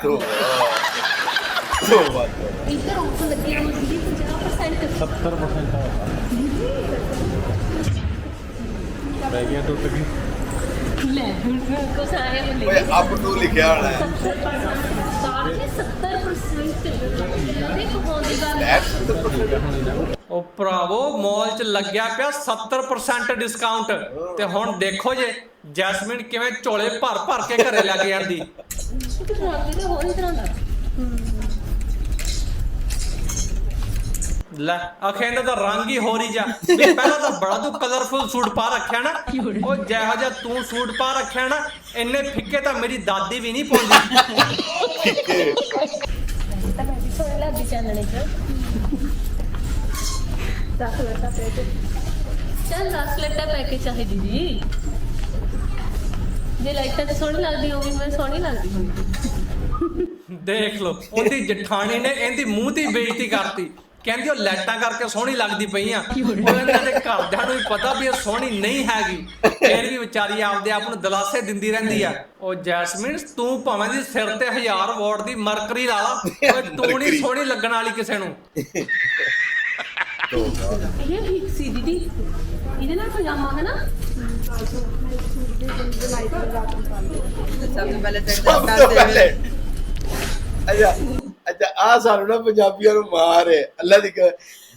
ਇੱਧਰ ਆਫ ਲੱਗੀ ਹੋਈ 50% 70% ਰਹਿ ਗਿਆ ਟੁੱਟ ਗਈ ਲੈ ਕੁਛ ਆਏ ਓਏ ਬੋਲੇ ਅਪ ਟੂ ਲਿਖਿਆ ਹੋਣਾ ਹੈ। ਸਾਰੇ 70% ਦੇਖੋ ਹੋਂਦੀ ਗੱਲ That 70% ਉਹ ਭਰਾਵੋ ਮਾਲ 'ਚ ਲੱਗਿਆ ਪਿਆ 70% ਡਿਸਕਾਊਂਟ ਤੇ ਹੁਣ ਦੇਖੋ ਜੇ ਜੈਸਮਿਨ ਕਿਵੇਂ ਝੋਲੇ ਭਰ ਭਰ ਕੇ ਘਰੇ ਲੈ ਕੇ ਤੇ ਹੋਰ ਹੀ ਤਰ੍ਹਾਂ ਦਾ। ਲੈ ਅਖੇਂਦਾ ਦਾ ਰੰਗ ਹੀ ਹੋ ਰਹੀ ਜਾ ਵੀ ਪਹਿਲਾਂ ਤਾਂ ਬੜਾ ਤੂੰ ਕਲਰਫੁਲ ਸੂਟ ਪਾ ਰੱਖਿਆ ਨਾ। ਉਹ ਜਿਹੋ ਜਿਹਾ ਤੂੰ ਸੂਟ ਪਾ ਰੱਖਿਆ ਨਾ ਇੰਨੇ ਫਿੱਕੇ ਤਾਂ ਮੇਰੀ ਦਾਦੀ ਵੀ ਨਹੀਂ ਪਾਉਂਦੀ। ਤਾਂ ਮੈਂ ਵੀ ਸੋਹਣੀ ਲੱਗਦੀ ਚਾਨਣੇ ਚ ਦਸ ਲੱਟਾ ਪੈ ਕੇ ਚੱਲ ਦਸ ਲੱਟਾ ਪੈ ਕੇ ਚਾਹੀਦੀ ਜੀ ਜੇ ਲਾਈਟਾਂ ਤੇ ਸੋਹਣੀ ਲੱਗਦੀ ਹੋਵੇ ਮੈਂ ਸੋਹਣੀ ਲੱਗਦੀ ਹੁੰਦੀ ਦੇਖ ਲਓ ਉਹਦੀ ਜਠਾਣੀ ਨੇ ਇਹਦੀ ਮੂੰਹ ਦੀ ਬੇਇੱਜ਼ਤੀ ਕਰਤੀ। ਕਹਿੰਦੀ ਉਹ ਲੈਟਾਂ ਕਰਕੇ ਸੋਹਣੀ ਲੱਗਦੀ ਪਈ ਆ। ਉਹ ਇਹਨਾਂ ਦੇ ਘਰਦਿਆਂ ਨੂੰ ਵੀ ਪਤਾ ਵੀ ਇਹ ਸੋਹਣੀ ਨਹੀਂ ਹੈਗੀ। ਫਿਰ ਵੀ ਵਿਚਾਰੀ ਆਪਦੇ ਆਪ ਨੂੰ ਦਿਲਾਸੇ ਦਿੰਦੀ ਰਹਿੰਦੀ ਆ। ਉਹ ਜੈਸਮਿਨ ਤੂੰ ਭਾਵੇਂ ਦੀ ਸਿਰ ਤੇ 1000 ਵਾਟ ਦੀ ਮਰਕਰੀ ਲਾ ਲਾ ਓਏ ਤੂੰ ਨਹੀਂ। ਸੋਹਣੀ ਲੱਗਣ ਵਾਲੀ ਕਿਸੇ ਨੂੰ। ਇਹ ਠੀਕ ਸੀ ਦੀਦੀ। ਇਹਦੇ ਨਾਲ ਪਜਾਮਾ ਹੈ ਨਾ ਸਭ ਤੋਂ ਪਹਿਲੇ ਤਾਂ ਤੋਂ ਪਹਿਲੇ। ਅੱਛਾ। ਅੱਛਾ ਆ ਸਾਨੂੰ ਨਾ ਪੰਜਾਬੀਆਂ ਨੂੰ ਮਾਰ ਹੈ ਅੱਲਾ ਦੀ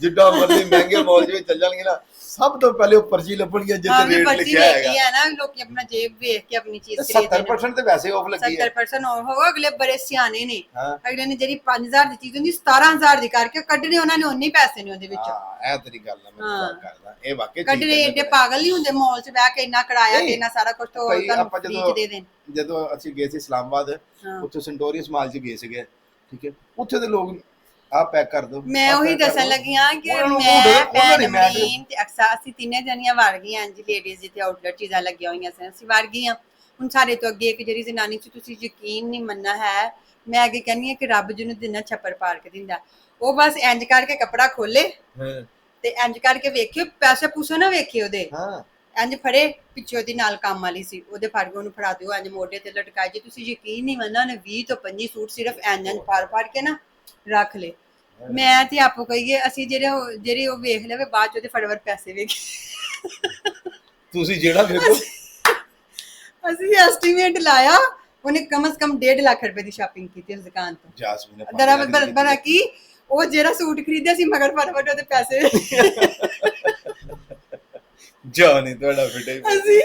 ਜਿੱਡਾ ਮਰਜ਼ੀ ਮਹਿੰਗੇ ਮੌਲ ਵਿੱਚ ਚੱਲ ਜਾਣਗੇ ਨਾ ਸਭ ਤੋਂ ਪਹਿਲੇ ਉਹ ਪਰਚੀ ਲੱਭਣਗੀਆਂ ਹਾਂ ਜਿੱਥੇ ਰੇਟ ਲਿਖਿਆ ਹੈਗਾ ਹੈ ਨਾ ਲੋਕੀ ਆਪਣਾ ਜੇਬ ਵੇਖ ਕੇ ਆਪਣੀ ਚੀਜ਼ ਖਰੀਦਦੇ ਨੇ 70% ਤੇ ਵੈਸੇ ਆਫ ਲੱਗੀ ਹੈ 70% ਆਫ ਹੋਗਾ ਅਗਲੇ ਬੜੇ ਸਿਆਣੇ ਨੇ। ਅਗਲੇ ਨੇ ਜਿਹੜੀ 5000 ਦੀ ਚੀਜ਼ ਹੁੰਦੀ 17000 ਦੀ ਕਰਕੇ ਕੱਢਣੇ ਉਹਨਾਂ ਨੇ ਉਨੇ ਪੈਸੇ ਨੇ ਉਹਦੇ ਵਿੱਚੋਂ ਹਾਂ ਇਹ ਤੇਰੀ ਗੱਲ ਹੈ ਮੈਂ ਕਰਦਾ ਇਹ ਵਾਕਈ ਕੱਢਣੇ ਏਡੇ। ਪਾਗਲ ਨਹੀਂ ਹੁੰਦੇ ਮਾਲ 'ਚ ਬਹਿ ਕੇ ਇੰਨਾ ਕਰਾਇਆ ਤੇ। ਇੰਨਾ ਸਾਰਾ ਕੁਝ ਤੋਂ ਤੁਹਾਨੂੰ ਫ੍ਰੀ ਦੇ ਦੇਣ ਜਦੋਂ ਅਸੀਂ ਗਏ ਸੀ ਇਸਲਾਮਾਬਾਦ। ਉੱਥੇ ਸੈਂਟੋਰੀਅਸ ਮਾਲ 'ਚ ਗਏ ਸੀਗੇ ਠੀਕ ਹੈ? ਉੱਥੇ ਦੇ ਲੋਕ ਆ ਪੈਕ ਕਰ ਦੋ। ਮੈਂ ਉਹੀ ਦੱਸਣ। ਲੱਗੀ ਹਾਂ ਕਿ ਮੈਂ ਭੈਣ ਮੈਂ ਅਮਰੀਨ ਤੇ ਅਕਸਾ ਅਸੀਂ ਤਿੰਨੇ ਜਣੀਆਂ ਵੜ ਗਈਆਂ ਜੀ ਲੇਡੀਜ਼ ਜਿੱਥੇ ਆਊਟਲੈਟ ਚੀਜ਼ਾਂ ਲੱਗੀਆਂ ਹੋਈਆਂ ਸਨ। ਅਸੀਂ ਵੜ ਗਈਆਂ ਹੁਣ ਸਾਰੇ ਤੋਂ ਅੱਗੇ ਇੱਕ ਜਿਹੜੀ ਜ਼ਨਾਨੀ ਚ ਤੁਸੀਂ ਯਕੀਨ ਨਹੀਂ ਮੰਨਣਾ ਹੈ। ਮੈਂ ਅੱਗੇ ਕਹਿੰਨੀ ਹਾਂ ਕਿ ਰੱਬ ਜਿਹਨੂੰ ਦਿਨਾਂ ਛੱਪਰ ਪਾਰ ਕੇ ਦਿੰਦਾ। ਉਹ ਬਸ ਇੰਜ ਕਰਕੇ ਕੱਪੜਾ ਖੋਲੇ ਹਾਂ। ਤੇ ਇੰਜ ਕਰਕੇ ਵੇਖਿਓ ਪੈਸੇ ਪੂਸੇ ਨਾ ਵੇਖਿਓ ਉਹਦੇ। ਹਾਂ। ਇੰਜ ਫੜੇ ਪਿੱਛੇ ਉਹਦੀ ਨਾਲ ਕੰਮ ਵਾਲੀ ਸੀ ਉਹਦੇ ਫੜ ਕੇ ਉਹਨੂੰ ਫੜਾ ਦਿਓ ਇੰਜ ਮੋਢੇ ਤੇ ਲਟਕਾਈ ਜੀ ਤੁਸੀਂ ਯਕੀਨ ਨਹੀਂ ਮੰਨਣਾ ਉਹਨੇ 20 ਤੋਂ 25 ਸੂਟ ਸਿਰਫ ਇੰਜ ਇੰਜ ਫੜ ਫੜ ਕੇ ਨਾ ਰੱਖ ਲਏ। ਮੈਂ ਤੇ ਆਪੋ ਕਹੀਏ ਅਸੀਂ ਜਿਹੜੇ ਉਹ- ਜਿਹੜੇ ਉਹ ਵੇਖ ਲਵੇ ਬਾਅਦ ਚ ਉਹਦੇ ਫਟਾਫਟ ਪੈਸੇ ਵੇਖ ਤੁਸੀਂ ਜਿਹੜਾ ਵੇਖੋ। ਅਸੀਂ ਐਸਟੀਮੇਟ ਲਾਇਆ ਉਹਨੇ ਕਮ ਸੇ ਕਮ 1.5 ਲੱਖ ਰੁਪਏ ਦੀ ਸ਼ਾਪਿੰਗ ਕੀਤੀ ਉਸ ਦੁਕਾਨ ਤੋਂ। ਜਾਸਮੀਨ ਨੇ ਪੰਜ ਦਰਾ ਲੱਖ ਦੀ ਬਰ ਕੀਤੀ। ਬਰਾ ਕੀ ਉਹ ਜਿਹੜਾ ਸੂਟ ਖਰੀਦਿਆ ਸੀ ਮਗਰ ਫਟਾਫਟ ਉਹਦੇ ਪੈਸੇ ਜਾ ਨਹੀਂ ਤੁਹਾਡਾ ਫਿਟੇ ਅਸੀਂ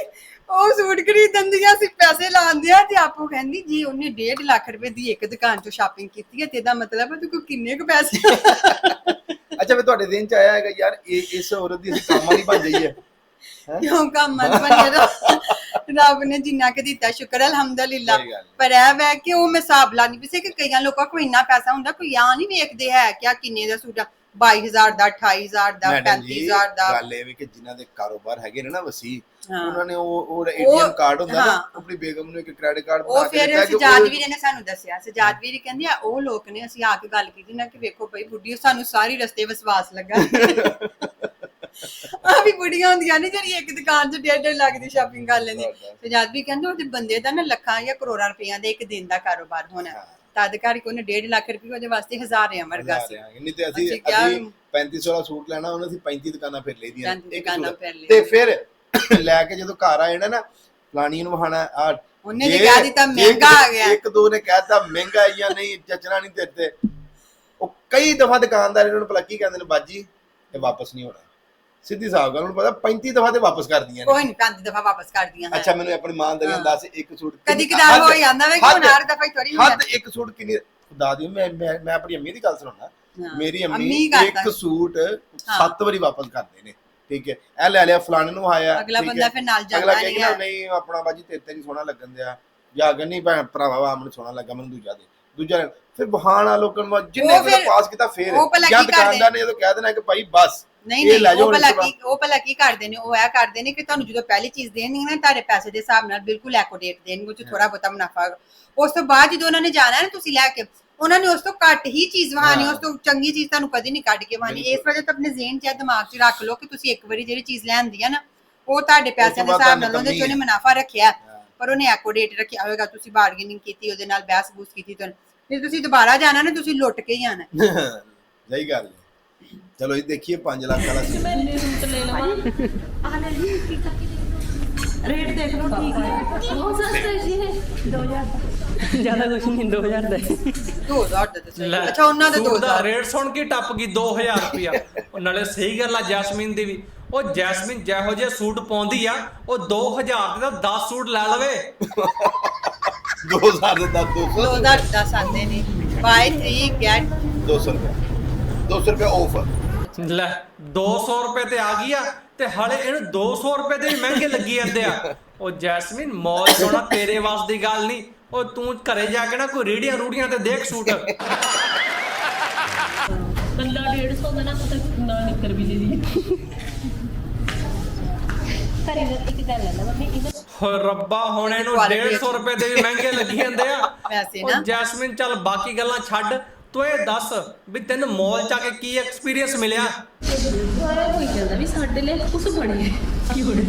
ਉਹ ਸੂਟ ਖਰੀਦਣ ਦੀਆਂ ਅਸੀਂ ਪੈਸੇ ਲਾਉਂਦੇ ਆ ਤੇ ਆਪੋ ਕਹਿੰਦੀ ਜੀ ਉਹਨੇ 1.5 ਲੱਖ ਰੁਪਏ ਦੀ ਇੱਕ ਦੁਕਾਨ ਤੋਂ ਸ਼ਾਪਿੰਗ ਕੀਤੀ ਹੈ ਤੇ ਇਹਦਾ ਮਤਲਬ ਹੈ ਤੂੰ ਕੋਲ ਕਿੰਨੇ ਕੁ ਪੈਸੇ ਅੱਛਾ ਵੀ ਤੁਹਾਡੇ ਦਿਨ ਚ ਆਇਆ ਹੈਗਾ ਯਾਰ ਇਹ ਇਸ ਔਰਤ ਦੀ ਕੰਮ ਵਾਲੀ ਬਣ ਜਾਈਏ। ਕਿਉਂ ਕੰਮ ਮਤ ਬਣਿਆ ਰੱਬ ਨੇ ਜਿੰਨਾ ਕਿ ਦਿੱਤਾ ਸ਼ੁਕਰ ਅਲਹਮਦੁਲਿਲਾ। ਹੈ। ਪਰ ਇਹ ਵੈ ਕਿ ਉਹ ਮੈਂ ਹਿਸਾਬ ਲਾਣੀ ਵੀ ਸੀ ਕਿ ਕਈਆਂ ਲੋਕਾਂ ਕੋਲ ਇੰਨਾ ਪੈਸਾ ਹੁੰਦਾ ਕੋਈ ਆ ਨਹੀਂ ਵੇਖਦੇ ਹੈ ਕਿ ਕਿੰਨੇ ਦਾ ਸੂਟ ਆ। 22000 ਦਾ 28000 ਦਾ ਮੈਡਮ ਜੀ 35000 ਦਾ ਗੱਲ ਇਹ ਵੀ ਕਿ ਜਿਨ੍ਹਾਂ ਦੇ ਕਾਰੋਬਾਰ ਹੈਗੇ ਨੇ ਨਾ ਵਸੀ ਹਾਂ। ਉਹਨਾਂ ਨੇ ਉਹ ਉਹ ਏਟੀਐਮ ਕਾਰਡ ਹੁੰਦਾ ਨਾ ਹਾਂ। ਆਪਣੀ ਬੇਗਮ ਨੂੰ ਇੱਕ ਕ੍ਰੈਡਿਟ ਕਾਰਡ ਉਹ ਬਣਾ ਕੇ ਫਿਰ ਦਿੱਤਾ ਕਿ ਸਜਾਦ ਉਹ- ਵੀਰੇ ਨੇ ਸਾਨੂੰ ਦੱਸਿਆ ਸਜਾਦ ਵੀਰੇ ਕਹਿੰਦੀ ਆ ਉਹ ਲੋਕ ਨੇ ਅਸੀਂ ਆ ਕੇ ਗੱਲ ਕੀਤੀ ਨਾ ਕਿ ਵੇਖੋ ਭਾਈ ਬੁੱਢੀ ਸਾਨੂੰ ਸਾਰੀ ਰਸਤੇ ਵਿਸ਼ਵਾਸ ਲੱਗਾ ਆ ਵੀ ਬੁੜੀਆਂ ਹੁੰਦੀਆਂ ਨੇ ਜਿਹੜੀ ਇੱਕ ਦੁਕਾਨ 'ਚ ਡੇਢ ਡੇਢ ਲੱਖ ਦੀ ਸ਼ਾਪਿੰਗ ਕਰ ਲੈਂਦੀ ਸਜਾਦ ਵੀ ਕਹਿੰਦੇ ਉਹਦੇ ਬੰਦੇ ਦਾ ਨਾ ਲੱਖਾਂ ਜਾਂ ਕਰੋੜਾਂ ਰੁਪਈਆਂ ਦੇ ਇੱਕ ਦਿਨ ਦਾ ਕਾਰੋਬਾਰ ਹੋਣਾ ਹਾਂ। ਤਦ ਕਰਕੇ ਉਹਨੇ 1.5 ਲੱਖ ਰੁਪਏ ਉਹਦੇ ਵਾਸਤੇ ਹਜ਼ਾਰ ਆ ਵਰਗਾ ਸੀ ਨਹੀਂ ਤੇ ਅਸੀਂ ਅਸੀਂ ਕਿਹਾ ਅਸੀਂ 3500 ਦਾ ਸੂਟ ਲੈਣਾ ਉਹਨਾਂ ਅਸੀਂ 35 ਦੁਕਾਨਾਂ ਫਿਰ ਲਈ ਦੀਆਂ 35 ਇੱਕ ਦੁਕਾਨਾਂ। ਫਿਰ ਲਈ। ਤੇ ਫਿਰ ਲੈ ਕੇ ਜਦੋਂ ਘਰ ਆਏ ਨਾ ਨਾ ਫਲਾਣੀ ਨੂੰ ਵਹਾਣਾ ਆ ਉਹਨੇ ਜੇ ਕਹਿ ਦਿੱਤਾ ਮਹਿੰਗਾ ਆ ਗਿਆ। ਇੱਕ ਦੋ ਨੇ ਕਹਿਤਾ ਮਹਿੰਗਾ ਹੈ ਜਾਂ ਨਹੀਂ ਜਚਣਾ ਨਹੀਂ ਤੇਰੇ ਤੇ ਉਹ ਕਈ ਦਫਾ ਦੁਕਾਨਦਾਰ ਇਹਨਾਂ ਨੂੰ ਭਲਾ ਕੀ ਕਹਿੰਦੇ ਨੇ ਬਾਜੀ ਇਹ ਵਾਪਸ ਨਹੀਂ ਹੋਣਾ ਸਿੱਧੀ ਸਾਫ਼ ਗੱਲ ਉਹਨੂੰ ਪਤਾ 35 ਦਫਾ ਤੇ ਵਾਪਸ ਕਰਦੀਆਂ ਨੇ ਕੋਈ ਨਹੀਂ ਪੰਜ ਦਫਾ ਵਾਪਸ ਕਰਦੀਆਂ ਅੱਛਾ ਮੈਨੂੰ ਆਪਣੀ ਨਾਲ ਹਾਂ। ਦੱਸ ਇੱਕ ਸੂਟ ਕਦੀ ਕਦਾਰ ਹੋ ਜਾਂਦਾ ਵੇ ਕਿ ਹੁਣ ਹਰ ਦਫਾ ਹੀ ਥੋੜੀ ਹੁੰਦਾ ਹੱਦ ਇੱਕ ਸੂਟ ਕਿੰਨੀ ਖੁਦਾ ਦੀ ਮੈਂ ਮੈਂ ਮੈਂ ਆਪਣੀ ਅੰਮੀ ਦੀ ਗੱਲ ਸੁਣਾਉਣਾ। ਮੇਰੀ ਅੰਮੀ। ਇੱਕ ਸੂਟ ਸੱਤ ਵਾਰੀ ਵਾਪਸ ਕਰਦੇ ਨੇ ਠੀਕ ਹੈ ਇਹ ਲੈ ਲਿਆ ਫਲਾਣੇ ਨੂੰ ਆਇਆ ਅਗਲਾ ਬੰਦਾ। ਫਿਰ ਨਾਲ ਜਾਂਦਾ ਅਗਲਾ ਨਹੀਂ ਹੈ। ਨਹੀਂ ਆਪਣਾ ਬਾਜੀ ਤੇਰੇ ਤੇ ਨਹੀਂ ਸੋਹਣਾ ਲੱਗਣ ਦਿਆ ਜਾਂ ਅਗਰ ਨਹੀਂ ਭੈਣ ਭਰਾਵਾ ਮੈਨੂੰ ਸੋਹਣਾ ਲੱਗਾ ਮੈਨੂੰ ਦੂਜਾ ਦੇ ਦੂਜਾ। ਫਿਰ ਬਹਾਨਾ ਲੋਕਾਂ ਨੂੰ ਜਿੰਨੇ ਪਾਸ ਕੀਤਾ ਫਿਰ ਜਾਂ? ਦੁਕਾਨਦਾਰ ਨੇ ਜਦੋਂ ਕਹਿ ਦੇਣਾ ਕਿ ਭਾਈ ਬਸ ਨਹੀਂ ਇਹ ਲੈ ਨਹੀਂ ਜਾਓ ਉਹ ਭਲਾ ਕੀ ਉਹ ਭਲਾ ਕੀ ਕਰਦੇ ਨੇ ਉਹ ਇਹ ਕਰਦੇ ਨੇ ਕਿ ਤੁਹਾਨੂੰ ਜਦੋਂ ਪਹਿਲੀ ਚੀਜ਼ ਦੇਣਗੇ ਨਾ ਤੁਹਾਡੇ ਪੈਸੇ ਦੇ ਹਿਸਾਬ ਨਾਲ ਬਿਲਕੁਲ ਐਕੋਰੇਟ ਦੇਣਗੇ ਉਹ ਥੋੜਾ ਬਹੁਤਾ ਮੁਨਾਫਾ। ਉਸ ਤੋਂ ਬਾਅਦ ਜਦੋਂ ਉਹਨਾਂ ਨੇ ਜਾਣਾ ਨਾ ਤੁਸੀਂ ਲੈ ਕੇ ਉਹਨਾਂ ਨੇ ਉਸ ਤੋਂ ਘੱਟ ਹੀ ਚੀਜ਼ ਵਹਾਣੀ। ਉਸ ਤੋਂ ਚੰਗੀ ਚੀਜ਼ ਤੁਹਾਨੂੰ ਕਦੀ ਨਹੀਂ ਕੱਢ ਕੇ ਵਹਾਣੀ ਇਸ ਵਜ੍ਹਾ ਤੋਂ ਆਪਣੇ ਜ਼ਿਹਨ 'ਚ ਜਾਂ ਦਿਮਾਗ 'ਚ ਰੱਖ ਲਓ ਕਿ ਤੁਸੀਂ ਇੱਕ ਵਾਰੀ ਜਿਹੜੀ ਚੀਜ਼ ਲੈਂਦੀ ਆ ਨਾ ਉਹ ਤੁਹਾਡੇ ਪੈਸਿਆਂ ਦੇ ਹਿਸਾਬ ਨਾਲ ਉਹਦੇ 'ਚ ਉਹਨੇ ਮੁਨਾਫਾ ਰੱਖਿਆ। ਪਰ ਉਹਨੇ ਐਕੋਰੇਟ ਰੱਖਿਆ ਹੋਵੇਗਾ ਤੁਸੀਂ ਬਾਰਗੇਨਿੰਗ ਕੀਤੀ ਉਹਦੇ ਨਾਲ ਬਹਿਸ ਬੂਸ ਕੀਤੀ ਤੁਹਾਨੂੰ। ਜੇ ਤੁਸੀਂ ਦੁਬਾਰਾ ਜਾਣਾ ਨਾ ਤੁਸੀਂ ਲੁੱਟ ਕੇ ਹੀ ਆਣਾ ਸਹੀ ਗੱਲ ਹੈ। ਚਲੋ ਜੀ ਦੇਖੀਏ 5 ਲੱਖ ਵਾਲਾ ਸੂਟ ਮੈਂ ਸੂਟ ਲੈ ਲਵਾਂ। ਆਹ ਲੈ ਲਈ ਕੀ ਕਰਕੇ ਦੇ ਰੇਟ ਦੇਖ ਲਓ ਠੀਕ ਹੈ ਬਹੁਤ ਸਸਤਾ ਹੈ ਜੀ ਇਹ। 2000 ਜ਼ਿਆਦਾ ਕੁਝ ਨਹੀਂ 2000 ਦਾ। 2000 ਦਾ ਤਾਂ ਸਹੀ। ਅੱਛਾ ਉਹਨਾਂ ਦੇ ਸੂਟ ਦਾ 2000 ਰੇਟ ਸੁਣ ਕੇ ਟੱਪ ਗਈ 2000 ਰੁਪਿਆ ਉਹ ਨਾਲੇ ਸਹੀ ਗੱਲ ਆ ਜੈਸਮੀਨ ਦੀ ਵੀ। ਉਹ ਜੈਸਮੀਨ ਜਿਹੋ ਜਿਹੇ ਸੂਟ ਪਾਉਂਦੀ ਆ ਉਹ 2000 ਦੇ ਤਾਂ 10 ਸੂਟ ਲੈ ਲਵੇ। 2000 ਦਾ 200 2000 ਦਾ ਸਾਦੇ ਨੇ। ਬਾਈ 3 ਗੈਟ 200 ਰੁਪਏ। 200 ਰੁਪਏ ਆਫਰ ਲੈ 200 ਰੁਪਏ ਤੇ ਆ ਗਈ ਆ ਤੇ ਹਲੇ ਇਹਨੂੰ 200 ਰੁਪਏ ਦੇ ਵੀ ਮਹਿੰਗੇ ਲੱਗੀ ਜਾਂਦੇ ਆ। ਉਹ ਜੈਸਮੀਨ ਮੌਲ ਸੋਣਾ ਤੇਰੇ ਵਾਸ ਦੀ ਗੱਲ ਨਹੀਂ। ਉਹ ਤੂੰ ਘਰੇ ਜਾ ਕੇ ਨਾ ਕੋਈ ਰੇੜੀਆਂ ਰੂੜੀਆਂ ਤੇ ਦੇਖ ਸੂਟ। ਬੰਦਾ 150 ਦਾ ਨਾ ਪਤਾ ਕਿੰਨਾ ਨਿਕਰ ਵੀ ਦੇ ਦੀ। ਪਰ ਇਹ ਇੱਕ ਗੱਲ ਹੈ ਨਾ ਮੰਮੀ ਇਹਦਾ ਹੋ ਰੱਬਾ ਹੁਣ ਇਹਨੂੰ Quality 150 ਰੁਪਏ ਦੇ ਵੀ ਮਹਿੰਗੇ ਲੱਗੀ ਜਾਂਦੇ ਆ। ਵੈਸੇ ਉਹ ਨਾ। ਜੈਸਮੀਨ ਚੱਲ ਬਾਕੀ ਗੱਲਾਂ ਛੱਡ। ਤੂੰ ਇਹ ਦੱਸ ਵੀ ਤੈਨੂੰ ਮੌਲ ਚ ਆ ਕੇ ਕੀ ਐਕਸਪੀਰੀਅੰਸ ਮਿਲਿਆ? ਸਾਰਾ ਕੋਈ ਕਹਿੰਦਾ ਵੀ ਸਾਡੇ ਲਈ ਕੁਝ ਬਣੇ ਕੀ ਹੋਣੇ?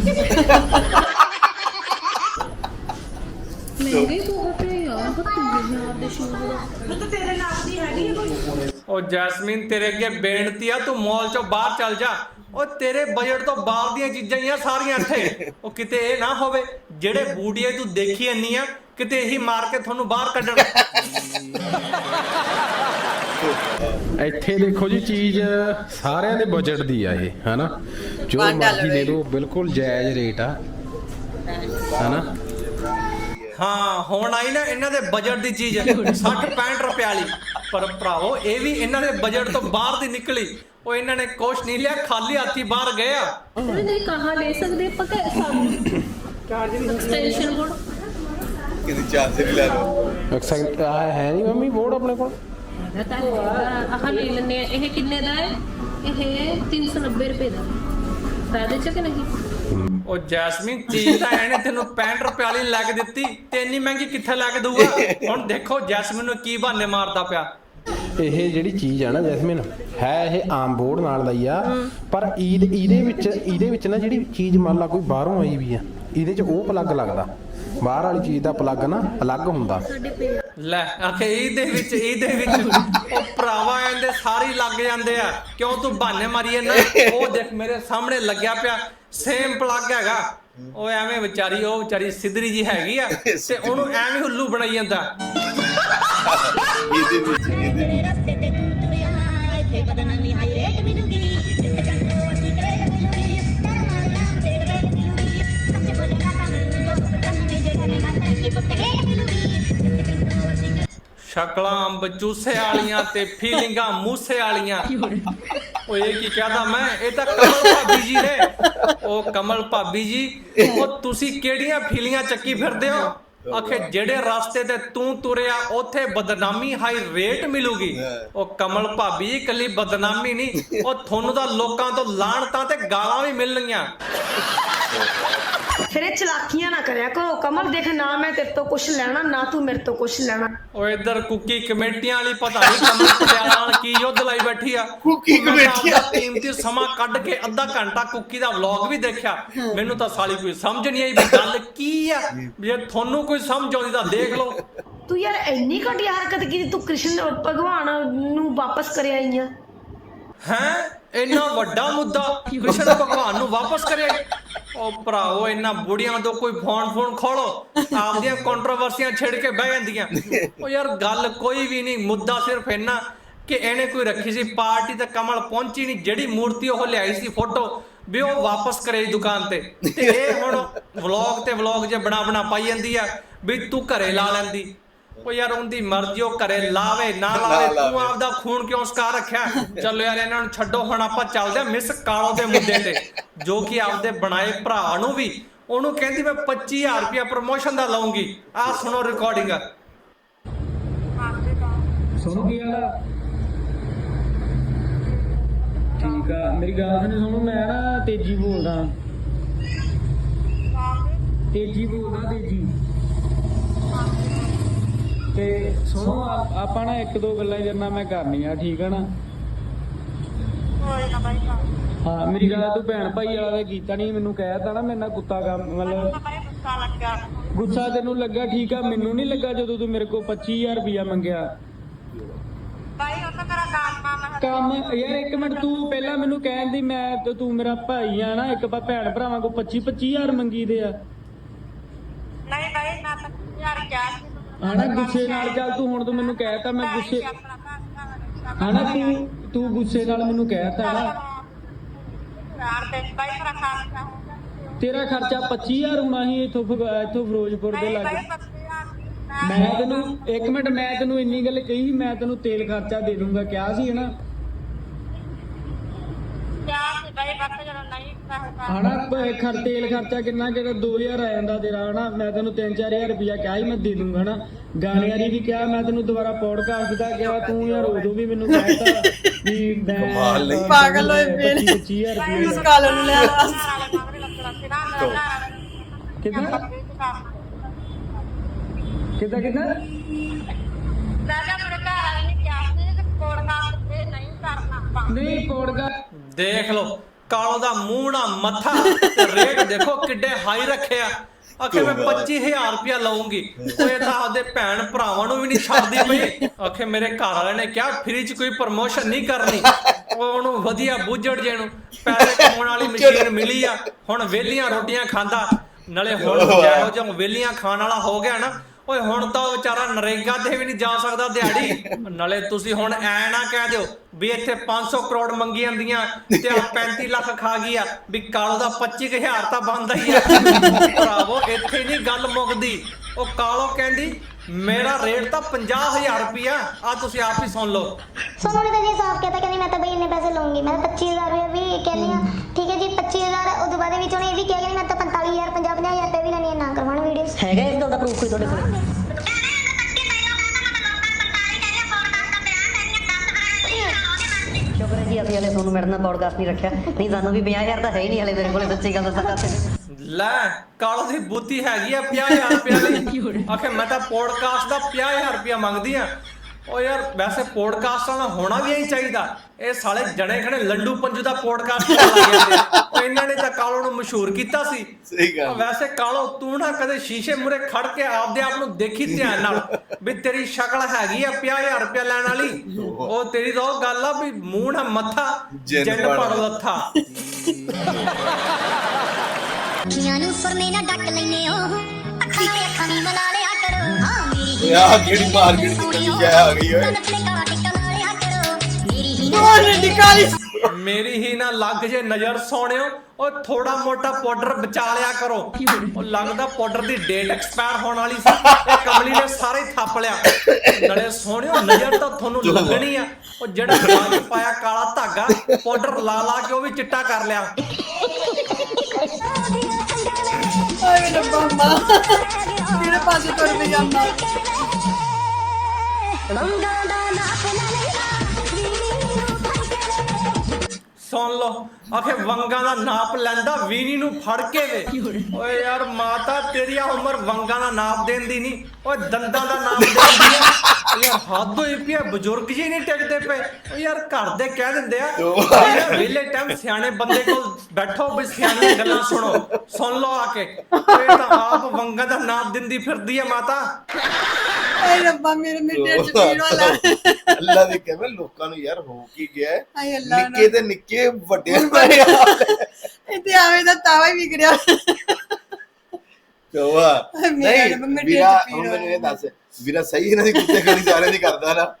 ਮਹਿੰਗੇ ਬਹੁਤ ਹੈ ਯਾਰ ਬਹੁਤ ਹਜ਼ਾਰ ਦੇ ਸ਼ੂਜ਼ ਦਾ ਉਹ ਜੈਸਮੀਨ ਤੇਰੇ ਅੱਗੇ ਬੇਨਤੀ ਆ ਤੂੰ ਮਾਲ ਚੋਂ ਬਾਹਰ ਚੱਲ ਜਾ। ਉਹ ਤੇਰੇ ਬਜਟ ਤੋਂ ਬਾਹਰ ਦੀਆਂ ਚੀਜ਼ਾਂ ਹੀ ਆ ਸਾਰੀਆਂ ਇੱਥੇ। ਉਹ ਕਿਤੇ ਇਹ ਨਾ ਹੋਵੇ ਜਿਹੜੇ ਬੂਟੀਏ ਤੂੰ ਦੇਖੀ ਇੰਨੀ ਆ ਕਿਤੇ ਇਹੀ ਮਾਰ ਕੇ ਤੁਹਾਨੂੰ ਬਾਹਰ ਕੱਢਣ। ਇੱਥੇ ਦੇਖੋ ਜੀ ਚੀਜ਼ ਸਾਰਿਆਂ ਦੇ ਬਜਟ ਦੀ ਆ ਇਹ ਹਨਾ? ਜੋ ਮਰਜ਼ੀ ਹੈ। ਲਓ ਬਿਲਕੁਲ ਜਾਇਜ਼ ਰੇਟ ਆ। ਹਨਾ? ਹਾਂ ਹੁਣ ਆਈ ਨਾ ਇਹਨਾਂ ਦੇ ਬਜਟ ਦੀ ਚੀਜ਼ 60 65 ਰੁਪਏ ਵਾਲੀ। ਪਰ ਭਰਾਵੋ ਇਹ ਵੀ ਇਹਨਾਂ ਦੇ ਬਜਟ ਤੋਂ ਬਾਹਰ ਦੀ ਨਿਕਲੀ। ਉਹ ਇਹਨਾਂ ਨੇ ਕੁਛ ਨਹੀਂ ਲਿਆ ਖਾਲੀ ਹੱਥੀ ਬਾਹਰ ਗਏ ਆ। ਨਹੀਂ ਕਹਾ ਲੈ ਸਕਦੇ ਸਾਨੂੰ? ਚਾਰਜਿੰਗ ਐਕਸਟੈਂਸ਼ਨ ਬੋਰਡ ਕਿਤੇ ਚਾਰਜਰ ਵੀ ਲੈ ਲਓ। ਐਕਸੈਂਟ ਆ ਹੈ ਨਹੀਂ ਮੰਮੀ ਬੋਰਡ ਆਪਣੇ ਕੋਲ। ਆਹ ਲੈ ਲੈਣੇ ਇਹ ਕਿੰਨੇ ਦਾ ਹੈ? ਇਹ 390 ਰੁਪਏ ਦਾ। ਫਾਇਦੇ ਚ ਕਿ ਨਹੀਂ? ਉਹ ਜੈਸਮੀਨ ਚੀਜ਼ ਤਾਂ ਇਹਨੇ ਤੈਨੂੰ 65 ਰੁਪਏ ਵਾਲੀ ਲੈ ਕੇ ਦਿੱਤੀ। ਤੇ ਇੰਨੀ ਮਹਿੰਗੀ ਕਿੱਥੇ ਲੈ ਕੇ ਦਊਗਾ? ਹੁਣ ਦੇਖੋ ਜੈਸਮੀਨ ਨੂੰ ਕੀ ਬਹਾਨੇ ਮਾਰਦਾ ਪਿਆ। ਇਹ ਜਿਹੜੀ ਚੀਜ਼ ਆ ਨਾ ਜੈਸਮਿਨ ਹੈ ਇਹ ਆਮ ਬੋਰਡ ਨਾਲ ਦਾ ਹੀ ਆ। ਪਰ ਈਦ ਇਹਦੇ ਵਿੱਚ ਇਹਦੇ ਵਿੱਚ ਨਾ ਜਿਹੜੀ ਚੀਜ਼ ਮੰਨ ਲਾ ਕੋਈ ਬਾਹਰੋਂ ਆਈ ਵੀ ਆ ਇਹਦੇ 'ਚ ਉਹ ਪਲੱਗ ਲੱਗਦਾ। ਬਾਹਰ ਵਾਲੀ ਚੀਜ਼ ਦਾ ਪਲੱਗ ਨਾ ਅਲੱਗ ਹੁੰਦਾ। ਲੈ ਆਖੇ ਇਹਦੇ ਵਿੱਚ ਇਹਦੇ ਵਿੱਚ ਉਹ ਭਰਾਵਾ ਇਹਦੇ ਸਾਰੇ ਲੱਗ ਜਾਂਦੇ ਆ। ਕਿਉਂ ਤੂੰ ਬਹਾਨੇ ਮਾਰੀ ਨਾ ਉਹ ਦੇਖ ਮੇਰੇ ਸਾਹਮਣੇ ਲੱਗਿਆ ਪਿਆ। ਸੇਮ ਪਲੱਗ ਹੈਗਾ। ਉਹ ਐਵੇਂ ਵਿਚਾਰੀ ਉਹ ਵਿਚਾਰੀ ਸਿੱਧਰੀ ਜੀ ਹੈਗੀ ਆ। ਤੇ ਉਹਨੂੰ ਐਵੇਂ ਹੁੱਲੂ ਬਣਾਈ ਜਾਂਦਾ। ਇਹਦੇ ਵਿੱਚ ਇਹਦੇ ਵਿੱਚ। ਸ਼ਕਲਾਂ ਅੰਬ ਚੂਸੇ ਵਾਲੀਆਂ ਤੇ ਫੀਲਿੰਗਾਂ ਮੂਸੇ ਵਾਲੀਆਂ। ਉਹ ਕੀ ਕਹਦਾ ਮੈਂ? ਇਹ ਤਾਂ ਕਮਲ ਭਾਬੀ ਜੀ ਨੇ। ਉਹ ਕਮਲ ਭਾਬੀ ਜੀ, ਉਹ ਤੁਸੀਂ ਕਿਹੜੀਆਂ ਫੀਲਿੰਗਾਂ ਚੱਕੀ ਫਿਰਦੇ ਹੋ? ਆਖੇ, ਜਿਹੜੇ ਰਸਤੇ ਤੇ ਤੂੰ ਤੁਰਿਆ, ਉੱਥੇ ਬਦਨਾਮੀ ਹਾਈ ਰੇਟ ਮਿਲੂਗੀ। ਉਹ ਕਮਲ ਭਾਬੀ ਜੀ ਕੱਲੀ ਬਦਨਾਮੀ ਨਹੀਂ। ਉਹ ਤੁਹਾਨੂੰ ਤਾਂ ਲੋਕਾਂ ਤੋਂ ਲਾਹਣਤਾਂ ਤੇ ਗਾਲਾਂ ਵੀ ਮਿਲਣਗੀਆਂ। ਫਿਰ ਇਹ ਚਲਾਕੀਆਂ ਨਾ ਕਰਿਆ ਕਰੋ। ਕਮਲ ਦੇਖ ਨਾ ਮੈਂ ਤੇਰੇ ਤੋਂ ਕੁਝ ਲੈਣਾ ਨਾ ਤੂੰ ਮੇਰੇ ਤੋਂ ਕੁਝ ਲੈਣਾ। ਉਹ ਇੱਧਰ ਕੁੱਕੀ ਕਮੇਟੀਆਂ ਵਾਲੀ ਪਤਾ ਨਹੀਂ ਕਮਲ ਪਟਿਆਲਾ ਨਾਲ ਕੀ ਯੁੱਧ ਲਾਈ ਬੈਠੀ ਆ। ਕੁੱਕੀ ਕਮੇਟੀਆਂ। ਆਪਦਾ ਕੀਮਤੀ ਸਮਾਂ ਕੱਢ ਕੇ ਅੱਧਾ ਘੰਟਾ ਕੁੱਕੀ ਦਾ ਵਲੌਗ ਵੀ ਦੇਖਿਆ। ਮੈਨੂੰ ਤਾਂ ਸਾਲੀ ਕੋਈ ਸਮਝ ਨਹੀਂ ਆਈ ਵੀ ਗੱਲ ਕੀ ਆ। ਵੀ ਜੇ ਤੁਹਾਨੂੰ ਕੋਈ ਸਮਝ ਆਉਂਦੀ ਤਾਂ ਦੇਖ ਲਓ। ਤੂੰ ਯਾਰ ਇੰਨੀ ਘਟੀਆ ਹਰਕਤ ਕੀਤੀ ਤੂੰ ਕ੍ਰਿਸ਼ਨ ਭਗਵਾਨ ਨੂੰ ਵਾਪਸ ਕਰ ਆਈ ਆ। ਹੈ? ਇੰਨਾ ਵੱਡਾ ਮੁੱਦਾ ਕ੍ਰਿਸ਼ਨ ਭਗਵਾਨ ਨੂੰ ਵਾਪਸ ਕਰਿਆ ਉਹ ਭਰਾਵੋ ਇੰਨਾ ਬੁੜੀਆਂ ਤੋਂ ਕੋਈ ਫੋਨ ਫੋਨ ਖੋਲੋ, ਆਪਦੀਆਂ ਕੰਟਰੋਵਰਸੀਆਂ ਛੇੜ ਕੇ ਬਹਿ ਜਾਂਦੀਆਂ। ਉਹ ਯਾਰ ਗੱਲ ਕੋਈ ਵੀ ਨਹੀਂ, ਮੁੱਦਾ ਸਿਰਫ ਇੰਨਾ ਕਿ ਇਹਨੇ ਕੋਈ ਰੱਖੀ ਸੀ ਪਾਰਟੀ ਤੇ ਕਮਲ ਪਹੁੰਚੀ ਨਹੀਂ, ਜਿਹੜੀ ਮੂਰਤੀ ਉਹ ਲਿਆਈ ਸੀ ਫੋਟੋ ਵੀ ਉਹ ਵਾਪਸ ਕਰੇ ਦੁਕਾਨ ਤੇ। ਤੇ ਇਹ ਹੁਣ ਵਲੌਗ ਤੇ ਵਲੌਗ ਜੇ ਬਣਾ ਬਣਾ ਪਾਈ ਜਾਂਦੀ ਆ, ਵੀ ਤੂੰ ਘਰੇ ਲਾ ਲੈਂਦੀ। ਉਹ ਯਾਰ ਉਹਦੀ ਮਰਜ਼ੀ ਉਹ ਘਰੇ ਲਾਵੇ ਨਾ ਲਾਵੇ ਤੂੰ। ਆਪਦਾ ਖੂਨ ਕਿਉਂ ਸਕਾ ਰੱਖਿਆ? ਚਲੋ ਯਾਰ ਇਹਨਾਂ ਨੂੰ ਛੱਡੋ ਹੁਣ ਆਪਾਂ ਚੱਲਦੇ ਆ ਮਿਸ ਕਾਲੋ ਦੇ ਮੁੱਦੇ ਤੇ ਜੋ ਕਿ ਆਪਦੇ ਬਣਾਏ ਭਰਾ ਨੂੰ ਵੀ। ਉਹਨੂੰ ਕਹਿੰਦੀ ਮੈਂ 25000 ਰੁਪਇਆ ਪ੍ਰਮੋਸ਼ਨ ਦਾ ਲਾਉਂਗੀ ਆਹ ਸੁਣੋ ਰਿਕਾਰਡਿੰਗ ਸੁਣੋ ਕੀ ਹਾਲ ਆ? ਠੀਕ ਆ ਮੇਰੀ ਗੱਲ ਸੁਣੋ ਸੁਣੋ ਮੈਂ ਨਾ ਤੇਜੀ ਬੋਲਦਾ। ਤੇਜੀ ਬੋਲਦਾ ਤੇਜੀ। ਤੇ ਸੁਣੋ ਆ- ਆਪਾਂ ਨਾ ਇੱਕ ਦੋ ਗੱਲਾਂ ਜਰਨਾ ਮੈਂ ਕਰਨੀਆਂ, ਠੀਕ ਆ ਨਾ? ਹਾਂ, ਮੇਰੀ ਗੱਲ ਤੂੰ ਭੈਣ ਭਾਈ ਵਾਲਾ ਦਾ ਕੀਤਾ ਨਹੀਂ ਮੈਨੂੰ ਕਹਿ ਨਾ, ਮੇਰੇ ਨਾਲ ਕੁੱਤਾ ਕੰਮ ਮਤਲਬ ਗੁੱਸਾ ਤੈਨੂੰ ਲੱਗਾ, ਠੀਕ ਆ, ਮੈਨੂੰ ਨਹੀਂ ਲੱਗਾ ਜਦੋਂ ਤੂੰ ਮੇਰੇ ਕੋਲ 25000 ਰੁਪਇਆ ਮੰਗਿਆ। ਕੰਮ, ਯਾਰ ਇੱਕ ਮਿੰਟ, ਤੂੰ ਪਹਿਲਾਂ ਮੈਨੂੰ ਕਹਿਣ ਦੀ, ਮੈਂ ਤੇ ਤੂੰ ਮੇਰਾ ਭਾਈ ਆ ਨਾ, ਇੱਕ ਪਾ ਭੈਣ ਭਰਾਵਾਂ ਕੋ 25 25000 ਮੰਗੀ ਦੇ ਆ ਹਨਾ ਗੁੱਸੇ ਨਾਲ ਚੱਲ ਤੂੰ ਹੁਣ ਤੂੰ ਮੈਨੂੰ ਕਹਿਤਾ ਮੈਂ ਗੁੱਸੇ ਹਨਾ ਤੂੰ ਤੂੰ ਗੁੱਸੇ ਨਾਲ ਮੈਨੂੰ ਕਹਿਤਾ ਨਾ। ਤੇਰਾ ਖਰਚਾ 25000 ਹੋਣਾ ਸੀ ਇਥੋਂ ਇਥੋਂ ਫਿਰੋਜ਼ਪੁਰ ਦੇ ਲਾਗੇ। ਮੈਂ ਤੈਨੂੰ ਇੱਕ ਮਿੰਟ ਮੈਂ ਤੈਨੂੰ ਇੰਨੀ ਗੱਲ ਕਹੀ ਮੈਂ ਤੈਨੂੰ ਤੇਲ ਖਰਚਾ ਦੇ ਦੂੰਗਾ ਕਿਹਾ ਸੀ ਹਨਾ ਹਣਾ ਖਰ ਤੇਲ ਖਰਚਾ ਕਿੰਨਾ ਕਿਹੜਾ? 2000 ਆ ਜਾਂਦਾ ਤੇਰਾ ਹਨਾ? ਮੈਂ ਤੈਨੂੰ 3-4000 ਰੁਪਇਆ ਕਿਹਾ ਸੀ ਮੈਂ ਦੇ ਦੂੰਗਾ ਹਨਾ? ਗਾਣੇ ਵਾਲੀ ਵੀ ਕਿਹਾ ਮੈਂ ਤੈਨੂੰ ਦੁਬਾਰਾ ਪੌਡਕਾਸਟ ਦਾ ਕਿਹਾ ਤੂੰ ਯਾਰ ਉਦੋਂ ਵੀ ਮੈਨੂੰ ਕਹਿਤਾ ਵੀ ਮੈਂ ਕਮਾਲ ਨਹੀਂ। ਪਾਗਲ ਹੋਏ ਨੇ। 25000 ਰੁਪਇਆ ਮਿਸ ਕਾਲ ਨੂੰ ਲੈ ਆ। ਕਿੱਦਾਂ ਕਿੱਦਾਂ ਕਿੱਦਾਂ ਨਹੀਂ ਪੌਡਕਾਸਟ ਦੇਖ ਲਓ। ਕਾਲੋ ਦਾ ਮੂੰਹ ਨਾ ਮੱਥਾ। ਤੇ ਰੇਟ ਦੇਖੋ ਕਿੱਡੇ ਹਾਈ ਰੱਖਿਆ ਆਖੇ ਮੈਂ 25000 ਰੁਪਇਆ ਲਵਾਂਗੀ ਉਹ ਤਾਂ ਆਪਦੇ ਭੈਣ ਭਰਾਵਾਂ ਨੂੰ ਵੀ ਨਹੀਂ ਛੱਡਦੀ ਪਈ। ਆਖੇ ਮੇਰੇ ਘਰ ਵਾਲੇ ਨੇ ਕਿਹਾ ਫ੍ਰੀ ਚ ਕੋਈ ਪ੍ਰਮੋਸ਼ਨ ਨਹੀਂ ਕਰਨੀ। ਉਹ ਉਹਨੂੰ ਵਧੀਆ ਬੁੱਝੜ ਜੇ ਨੂੰ ਪੈਸੇ ਕਮਾਉਣ ਵਾਲੀ ਮਸ਼ੀਨ ਮਿਲੀ ਆ। ਹੁਣ ਵੇਲੀਆਂ ਰੋਟੀਆਂ ਖਾਂਦਾ। ਨਾਲੇ ਹੁਣ ਜਿਹੋ ਜਿਹਾ ਵੇਲੀਆਂ ਖਾਣ ਵਾਲਾ ਹੋ ਗਿਆ ਨਾ ਓਏ ਹੁਣ ਤਾਂ ਉਹ ਵਿਚਾਰਾ ਨਰੇਗਾ ਤੇ ਵੀ ਨਹੀਂ ਜਾ ਸਕਦਾ ਦਿਹਾੜੀ। ਨਾਲੇ ਤੁਸੀਂ ਹੁਣ ਐ ਨਾ ਕਹਿ ਦਿਓ ਵੀ ਇੱਥੇ 500 ਕਰੋੜ ਮੰਗੀ ਜਾਂਦੀਆਂ ਤੇ ਆ 35 ਲੱਖ ਖਾ ਗਈ ਆ, ਵੀ ਕਾਲੋ ਦਾ 25000 ਤਾਂ ਬਣਦਾ ਹੀ ਆ। ਭਰਾਵੋ, ਇੱਥੇ ਨਹੀਂ ਗੱਲ ਮੁੱਕਦੀ। ਉਹ ਕਾਲੋ ਕਹਿੰਦੀ ਮੇਰਾ ਰੇਟ ਤਾਂ 50000 ਰੁਪਿਆ ਆ ਤੁਸੀਂ ਆਪ ਹੀ ਸੁਣ ਲਓ। ਸੋਨੂ ਨੇ ਤਾਂ ਜੀ ਸਾਫ਼ ਕਹਿਤਾ ਕਹਿੰਦੀ ਮੈਂ ਤਾਂ ਬਈ ਇੰਨੇ ਪੈਸੇ ਲਵਾਂਗੀ ਮੈਂ 25000 ਰੁਪਏ ਵੀ ਕਹਿੰਦੀ ਆ ਠੀਕ ਹੈ ਜੀ 25000 ਉਦੋਂ ਬਾਅਦ ਵਿੱਚ ਉਹਨੇ ਇਹ ਵੀ ਕਿਹਾ ਕਿ ਮੈਂ ਤਾਂ 45000 50000 ਰੁਪਏ ਵੀ ਲੈਣੀ ਨਾ ਕਰਵਾਉਣ ਵੀਡੀਓਸ ਹੈਗਾ ਇਸ ਗੱਲ ਪ੍ਰੂਫ ਕੋਈ ਤੁਹਾਡੇ ਕੋਲ? ਸ਼ੁਕਰ ਹੈ ਜੀ ਅਸੀਂ ਹਲੇ ਤੁਹਾਨੂੰ ਮੈਡਮ ਨਾਲ ਪੌਡਕਾਸਟ ਨਹੀਂ ਰੱਖਿਆ। ਨਹੀਂ ਸਾਨੂੰ ਵੀ 50000 ਤਾਂ ਹੈ ਨਹੀਂ ਹਲੇ ਮੇਰੇ ਕੋਲੇ ਸੱਚੀ ਗੱਲ ਦੱਸਾਂ ਲੈ ਕਾਲੋ ਦੀ ਬੁੱਧੀ ਹੈਗੀ ਆ 50000 ਰੁਪਿਆ ਲਈ ਆਖੇ ਮੈਂ ਤਾਂ ਪੋਡਕਾਸਟ ਦਾ 50000 ਰੁਪਿਆ ਮੰਗਦੀ ਆ। ਉਹ ਯਾਰ ਵੈਸੇ ਪੋਡਕਾਸਟ ਵਾਲਾ ਹੋਣਾ ਵੀ ਐਂ ਚਾਹੀਦਾ। ਇਹ ਸਾਲੇ ਜਣੇ ਖਣੇ ਲੰਡੂ ਪੰਜੂ ਦਾ ਪੋਡਕਾਸਟ ਲਾ ਜਾਂਦੇ। ਉਹ ਇਹਨਾਂ ਨੇ ਤਾਂ ਕਾਲੋ ਨੂੰ ਮਸ਼ਹੂਰ ਕੀਤਾ ਸੀ। ਸਹੀ ਗੱਲ। ਵੈਸੇ ਕਾਲੋ ਤੂੰ ਨਾ ਕਦੇ ਸ਼ੀਸ਼ੇ ਮੂਰੇ ਖੜ ਕੇ ਆਪਦੇ ਆਪ ਨੂੰ ਦੇਖੀ ਧਿਆਨ ਨਾਲ ਵੀ ਤੇਰੀ ਸ਼ਕਲ ਹੈਗੀ ਆ 50000 ਰੁਪਇਆ ਲੈਣ ਵਾਲੀ। ਉਹ ਤੇਰੀ ਤਾਂ ਉਹ ਗੱਲ ਆ ਵੀ ਮੂੰਹ ਨਾ ਮੱਥਾ ਜਿੰਨ ਪੜ ਲੱਥਾ। ਅੱਖੀਆਂ ਨੂੰ ਸੁਰਮੇ ਨਾਲ ਡੱਕ ਲੈਨੇ ਹੋ ਅੱਖਾਂ ਤੇ ਅੱਖਾਂ ਵੀ ਮਿਲਾ ਲਿਆ ਕਰੋ। ਹਾਂ ਮੇਰੀ ਆਹ ਕਿਹੜੀ ਮਾਰਕੀਟ ਦੀ ਆ ਗਈ ਓਏ। ਹੋਰ ਨਿਕਾਲੀ ਮੇਰੀ ਹੀ ਨਾ ਲੱਗ ਜੇ ਨਜ਼ਰ ਸੋਹਣਿਓ ਉਹ ਥੋੜਾ ਮੋਟਾ ਪਾਊਡਰ ਬਚਾ ਲਿਆ ਕਰੋ। ਉਹ ਲੱਗਦਾ ਪਾਊਡਰ ਦੀ ਡੇਟ ਐਕਸਪਾਇਰ ਹੋਣ ਵਾਲੀ ਸੀ। ਇਹ ਕਮਲੀ ਨੇ ਸਾਰੇ ਥੱਪ ਲਿਆ। ਨਲੇ ਸੋਹਣਿਓ ਨਜ਼ਰ ਤਾਂ ਤੁਹਾਨੂੰ ਲੱਗਣੀ ਆ। ਉਹ ਜਿਹੜਾ ਪਾਇਆ ਕਾਲਾ ਧਾਗਾ ਪਾਊਡਰ ਲਾ ਲਾ ਕੇ ਉਹ ਵੀ ਚਿੱਟਾ ਕਰ ਲਿਆ। I'm gonna bence böyle. ਸੁਣ ਲਓ। ਆਖੇ ਵੰਗਾਂ ਦਾ ਨਾਪ ਲੈਂਦਾ ਵੀਨੀ ਨੂੰ ਫੜ ਕੇ ਵੇ। ਓਏ ਯਾਰ ਮਾਤਾ ਤੇਰੀ ਆ ਉਮਰ ਵੰਗਾਂ ਦਾ ਨਾਪ ਦੇਣ ਦੀ ਨਹੀਂ ਓਏ ਦੰਦਾਂ ਦਾ ਨਾਪ ਦੇਣ ਦੀ ਆ ਯਾਰ ਹੱਦ ਹੋਈ ਪਈ ਆ ਬਜ਼ੁਰਗ ਜੀ ਨਹੀਂ ਟਿਕਦੇ ਪਏ। ਓ ਯਾਰ ਘਰ ਦੇ ਕਹਿ ਦਿੰਦੇ ਆ ਯਾਰ ਵੇਲੇ ਟਾਈਮ ਸਿਆਣੇ ਬੰਦੇ ਕੋਲ ਬੈਠੋ ਵੀ ਸਿਆਣੀਆਂ ਗੱਲਾਂ ਸੁਣੋ। ਸੁਣ ਲਓ ਆ ਕੇ। ਓਏ ਤਾਂ ਆਪ ਵੰਗਾਂ ਦਾ ਨਾਪ ਦਿੰਦੀ ਫਿਰਦੀ ਆ ਮਾਤਾ। ਆਏ ਰੱਬਾ ਮੇਰੇ ਮੇਰੇ ਚ ਪੀੜ ਵਾਲਾ। ਅੱਲਾ ਦੇ ਕਹਿੰਦੇ ਲੋਕਾਂ ਨੂੰ ਯਾਰ ਹੋ ਕੀ ਗਿਆ ਨਿੱਕੇ ਤੇ ਨਿੱਕੇ ਵੱਡੇ ਬਣੇ ਹਾਲ ਹੈ। ਇੱਥੇ ਆਵੇ ਦਾ ਤਾਵਾ ਹੀ ਵਿਗੜਿਆ। ਚੋਵਾ ਮੇਰਾ ਨਹੀਂ ਵੀਰਾ ਹੁਣ ਮੈਨੂੰ ਇਹ ਦੱਸ ਵੀਰਾ ਸਹੀ ਇਹਨਾਂ ਦੀ ਕੁੱਤੇ ਖਾਣੀ ਸਾਰਿਆਂ ਦੀ ਕਰਦਾ ਨਾ?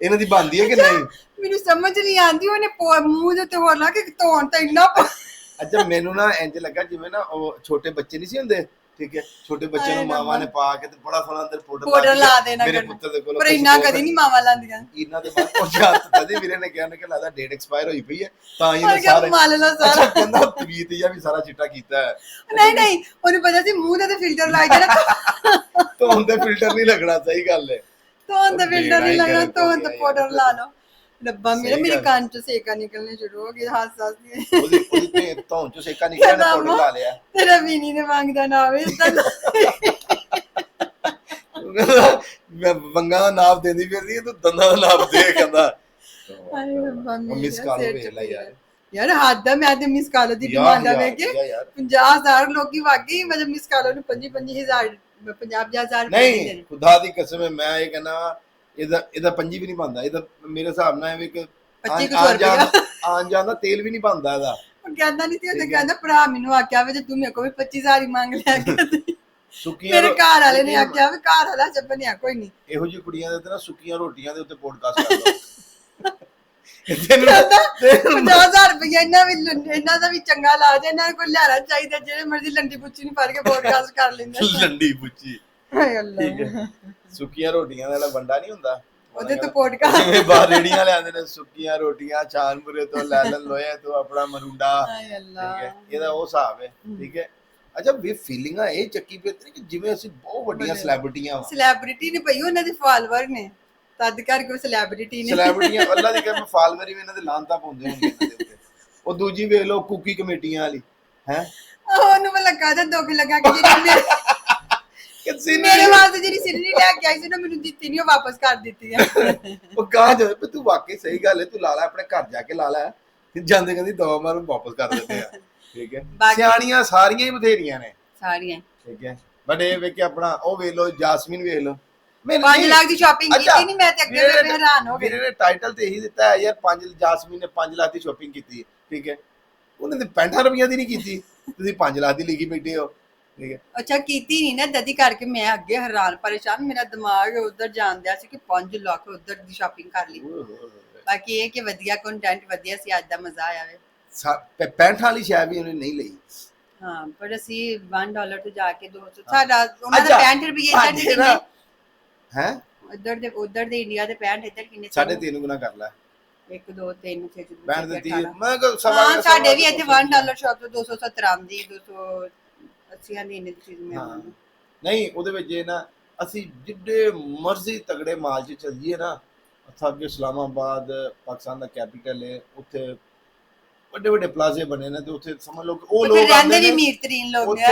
ਇਹਨਾਂ ਦੀ ਬੰਦੀ ਹੈ ਕਿ ਨਹੀਂ? ਮੈਨੂੰ ਸਮਝ ਨਹੀਂ ਆਂਦੀ ਉਹਨੇ ਮੂੰਹ ਦੇ ਤੇ ਹੋਰ ਲਾ ਕੇ ਧੋਣ ਤਾਂ ਇੰਨਾ ਅੱਛਾ ਮੈਨੂੰ ਨਾ ਇੰਜ ਲੱਗਾ ਜਿਵੇਂ ਨਾ ਉਹ ਛੋਟੇ ਬੱਚੇ ਨਹੀਂ ਸੀ ਹੁੰਦੇ? ਠੀਕ ਹੈ? ਛੋਟੇ ਬੱਚੇ ਨੂੰ। ਮਾਵਾਂ ਨੇ ਪਾ ਕੇ ਤੇ ਬੜਾ ਸੋਹਣਾ ਅੰਦਰ ਪਾਊਡਰ ਪਾਊਡਰ ਲਾ ਦੇਣਾ ਮੇਰੇ। ਪੁੱਤਰ ਦੇ ਕੋਲ ਪਰ ਇੰਨਾ ਕਦੀ ਨਹੀਂ ਮਾਵਾ ਲਾਂਦੀਆਂ। ਇਹਨਾਂ ਦੇ ਬਾਅਦ ਉਹ ਜਾਤ ਤਦੇ ਵੀਰੇ ਨੇ ਕਿਹਾ ਨੇ ਕਿ ਲੱਗਦਾ ਡੇਟ ਐਕਸਪਾਇਰ ਹੋਈ ਪਈ ਹੈ। ਤਾਂ ਹੀ ਕਿਆ ਸਾਰੇ ਮਲ ਲਾ ਅੱਛਾ ਸਾਰਾ। ਕਹਿੰਦਾ ਤਵੀਤ ਜਾਂ ਵੀ ਸਾਰਾ ਚਿੱਟਾ ਕੀਤਾ ਹੈ। ਨਹੀਂ ਨਹੀਂ ਉਹਨੂੰ ਪਤਾ ਸੀ ਮੂੰਹ ਤੇ ਫਿਲਟਰ ਲਾਈ ਦੇਣਾ ਧੋਣ ਤੇ ਫਿਲਟਰ ਨਹੀਂ ਲੱਗਣਾ ਸਹੀ ਗੱਲ ਹੈ। ਤੇ ਫਿਲਟਰ ਨਹੀਂ ਲੱਗਣਾ ਤੇ ਦਿਆ ਪਾਊਡਰ। ਲਾ ਲਓ। ਰੱਬਾ ਮੇਰੇ ਮੇਰੇ। ਕੰਨ ਚ ਸੇਕਾ ਨਿਕਲਣੇ ਸ਼ੁਰੂ ਹੋ ਗਏ ਹੱਸ ਹੱਸ ਕੇ ਉਹਦੀ ਉਹਦੀ ਤੇ ਧੌਣ ਚੋਂ ਸੇਕਾ ਨਿਕਲਿਆ ਨੇ ਪਾਊਡਰ ਲਾ ਲਿਆ ਤੇਰਾ ਵੀਨੀ ਨੇ ਮੰਗਦਾ ਨਾ ਹੋਵੇ ਏਦਾਂ ਦਾ। ਮੈਂ ਵੰਗਾ ਦਾ ਨਾਪ ਦਿੰਦੀ ਫਿਰਦੀ ਤੂੰ ਦੰਦਾਂ ਦਾ ਨਾਪ ਦੇ ਕਹਿੰਦਾ ਮਿਸ ਕਾਲ ਵੇਖ ਲੈ ਯਾਰ ਯਾਰ ਹੱਦ ਆ ਮੈਂ ਤੇ ਮਿਸ ਕਾਲ ਦੀ ਡਿਮਾਂਡ ਆ ਵੇਖ ਕੇ ਯਾਰ, ਯਾਰ। 50000 ਲੋਕੀ ਵਾਕਈ ਮਤਲਬ ਮਿਸ ਕਾਲ ਨੂੰ 25 25000 50 ਹਜ਼ਾਰ ਨਹੀਂ ਖੁਦਾ ਦੀ ਕਸਮ ਹੈ ਮੈਂ ਇਹ ਕਹਿੰਦਾ ਇਹਦਾ ਇਹਦਾ ਪੰਜੀ ਵੀ ਨਹੀਂ ਬੰਦਾ ਇਹਦਾ ਮੇਰੇ ਹਿਸਾਬ ਨਾਲ ਐਵੇਂ ਕਿ ਪੱਚੀ ਕੁ ਆਉਣ- ਸੌ ਆਉਣ ਜਾਣ ਰੁਪਇਆ। ਆਉਣ ਜਾਣ ਦਾ ਤੇਲ ਵੀ ਨਹੀਂ ਬੰਦਾ ਇਹਦਾ। ਉਹ ਕਹਿੰਦਾ ਨਹੀਂ ਸੀ ਉਹ ਤਾਂ ਠੀਕ ਹੈ। ਕਹਿੰਦਾ ਭਰਾ ਮੈਨੂੰ ਆਖਿਆ ਵੇ ਤੇ ਤੂੰ ਮੇਰੇ ਕੋਲ ਵੀ 25000 ਹੀ ਮੰਗ ਲਿਆ ਕਰ ਸੁੱਕੀਆਂ ਮੇਰੇ ਘਰ ਵਾਲੇ ਨੇ ਆਖਿਆ ਵੀ ਘਰ ਵਾਲਾ ਚ ਬਣਿਆ ਕੋਈ ਨਹੀਂ ਇਹੋ ਜਿਹੀ ਕੁੜੀਆਂ ਦੇ ਤੇ ਨਾ ਸੁੱਕੀਆਂ ਰੋਟੀਆਂ ਦੇ ਉੱਤੇ ਪੋਡਕਾਸਟ ਕਰ ਲਓ। ਤੈਨੂੰ ਕਹਿੰਦਾ ਤੈਨੂੰ 50000 ਰੁਪਏ ਇਹਨਾਂ ਵੀ ਇਹਨਾਂ ਦਾ ਵੀ ਚੰਗਾ ਲਾ ਜੇ ਇਹਨਾਂ ਕੋਈ ਲੈਣਾ ਚਾਹੀਦਾ ਜਿਹੜੇ ਮਰਜ਼ੀ ਲੰਡੀ ਪੁੱਚੀ ਨਹੀਂ ਫੜ ਕੇ ਪੋਡਕਾਸਟ ਕਰ ਲੈਂਦੇ ਲੰਡੀ ਪੁੱਚੀ ਹਾਏ ਅੱਲਾ। ਠੀਕ ਹੈ। ਸੁੱਕੀਆਂ ਰੋਟੀਆਂ ਦਾ ਜਿਹੜਾ ਬੰਦਾ ਨਹੀਂ ਹੁੰਦਾ। ਉਹਦੇ ਤੋਂ ਪੋਡਕਾਸਟ ਜਿਵੇਂ ਬਾਹਰ ਰੇੜੀਆਂ ਲਿਆਉਂਦੇ ਨੇ ਸੁੱਕੀਆਂ ਰੋਟੀਆਂ ਚਾਨਪੁਰੇ ਤੋਂ ਲੈ ਲੈਣ ਲੋਏ ਤੋਂ ਆਪਣਾ ਮਰੁੰਡਾ ਹਾਏ ਅੱਲਾ। ਠੀਕ ਹੈ ਇਹਦਾ ਉਹ ਹਿਸਾਬ ਹੈ ਠੀਕ ਹੈ। ਅੱਛਾ ਵੀ ਫੀਲਿੰਗਾਂ ਇਹ ਚੱਕੀ ਪਈ ਕਿ ਜਿਵੇਂ ਅਸੀਂ ਬਹੁਤ ਵੱਡੀਆਂ। ਸੈਲੀਬ੍ਰਿਟੀਆਂ ਸੈਲੈਬ੍ਰਿਟੀ ਨੇ ਪਈ ਉਹਨਾਂ ਦੇ ਫਾਲੋਅਰ ਨੇ। ਤਦ ਕਰਕੇ ਉਹ ਸੈਲੈਬ੍ਰਿਟੀ ਨੇ। ਸੈਲੀਬ੍ਰਿਟੀਆਂ ਅੱਲਾ ਦੀ ਕਹਿ ਫਾਲੋਅਰ ਹੀ ਵੀ ਇਹਨਾਂ ਦੇ ਲਾਂਤਾ ਪਾਉਂਦੇ ਹੋਣਗੇ ਇਹਨਾਂ ਦੇ ਉੱਤੇ। ਉਹ ਦੂਜੀ ਵੇਖ ਲਓ ਕੁਕੀ ਕਮੇਟੀਆਂ ਵਾਲੀ ਹੈ? ਉਹਨੂੰ ਮੈਂ ਲੱਗਾ ਤਾਂ ਦੁੱਖ ਲੱਗਾ ਕਿ ਜਿਹੜੀ ਮੇਰੇ ਕਿਸੇ ਮੇਰੇ ਵਾਸਤੇ ਜਿਹੜੀ ਸਿਰਨੀ ਲੈ ਕੇ ਆਈ ਸੀ ਨਾ ਮੈਨੂੰ ਦਿੱਤੀ ਨਹੀਂ ਉਹ ਵਾਪਸ ਕਰ ਦਿੱਤੀ ਆ। ਉਹ ਕਹਾ ਜਾਵੇ ਵੀ ਤੂੰ ਵਾਕਈ ਸਹੀ ਗੱਲ ਹੈ ਤੂੰ ਲਾ ਲੈ ਆਪਣੇ ਘਰ ਜਾ ਕੇ ਲਾ ਲੈ। ਜਾਂਦੇ ਕਹਿੰਦੀ ਦਵਾ ਮਾਰ ਵਾਪਸ ਕਰ ਦਿੰਦੇ ਆ। ਠੀਕ ਹੈ ਸਿਆਣੀਆਂ ਸਾਰੀਆਂ ਹੀ ਬਥੇਰੀਆਂ ਨੇ। ਸਾਰੀਆਂ। ਠੀਕ ਹੈ ਬਟ ਇਹ ਵੇ ਕਿ ਆਪਣਾ ਉਹ ਵੇਖ ਲਓ ਜਾਸਮੀਨ ਵੇਖ ਲਓ। ਮੈਂ 5 ਨਹੀਂ- ਲੱਖ ਦੀ ਸ਼ਾਪਿੰਗ ਕੀਤੀ ਨਹੀਂ ਮੈਂ ਤੇ ਅੱਗੇ ਮੈਂ ਹੈਰਾਨ ਹੋ ਗਈ। ਵੀਰੇ ਨੇ ਟਾਈਟਲ ਤੇ ਇਹੀ ਦਿੱਤਾ ਹੈ ਯਾਰ 5 ਜਾਸਮੀਨ ਨੇ 5 ਲੱਖ ਦੀ ਸ਼ਾਪਿੰਗ ਕੀਤੀ। ਠੀਕ ਹੈ ਉਹਨੇ ਤੇ 65 ਰੁਪਈਆ ਦੀ ਨਹੀਂ ਕੀਤੀ। ਤੁਸੀਂ 5 ਲੱਖ ਦੀ ਲਿਖੀ ਬੈਠੇ ਹੋ। ਠੀਕ ਹੈ। ਅੱਛਾ ਕੀਤੀ ਨਹੀਂ ਨਾ ਦਦੀ ਕਰਕੇ ਮੈਂ ਅੱਗੇ ਹੈਰਾਨ ਪਰੇਸ਼ਾਨ ਮੇਰਾ ਦਿਮਾਗ ਉਧਰ ਜਾਂਦਿਆ ਸੀ ਕਿ 5 ਲੱਖ ਉਧਰ ਦੀ ਸ਼ਾਪਿੰਗ ਕਰ ਲਈ। ਬਾਕੀ ਇਹ ਕਿ ਵਧੀਆ ਕੰਟੈਂਟ ਵਧੀਆ ਸੀ ਅੱਜ ਦਾ ਮਜ਼ਾ ਆਇਆ ਵੇ। 65 ਵਾਲੀ ਸ਼ਾਇਦ ਵੀ ਉਹਨੇ ਨਹੀਂ ਲਈ। ਹਾਂ ਪਰ ਅਸੀਂ 1 ਡਾਲਰ ਤੋਂ ਜਾ ਕੇ 200 ਸਾਡਾ ਉਹਨਾਂ ਦਾ 65 ਰੁਪਏ ਇੱਧਰ ਦੇ ਕਿੰਨੇ? ਹੈ? ਉਧਰ ਦੇ ਉਧਰ ਦੇ ਇੰਡੀਆ ਦੇ 65 ਇੱਧਰ ਕਿੰਨੇ ਸਾਢੇ 3 ਗੁਣਾ ਕਰ ਲੈ। 1 2 3 6 65 ਦੇ 30 ਮੈਂ ਸਵਾਲ ਸਾਡੇ ਵੀ ਇੱਥੇ 1 ਡਾਲਰ ਸ਼ਾਪ ਤੋਂ 217 ਦੀ 200 ਨਹੀਂ ਉਹਦੇ ਵਿੱਚ ਜੇ ਨਾ ਅਸੀਂ ਜਿੱਡੇ ਮਰਜ਼ੀ ਤਗੜੇ ਮਾਲ 'ਚ ਚੱਲ ਜਾਈਏ ਨਾ ਸਾਡੇ ਇਸਲਾਮਾਬਾਦ ਪਾਕਿਸਤਾਨ ਦਾ ਕੈਪੀਟਲ ਹੈ ਉੱਥੇ ਵੱਡੇ ਵੱਡੇ ਪਲਾਜ਼ੇ ਬਣੇ ਨੇ ਤੇ ਉੱਥੇ ਸਮਝ ਲਓ ਕਿ ਉਹ ਲੋਕ ਰਹਿੰਦੇ ਨੇ। ਮੀਰ ਲੋਕ ਨੇ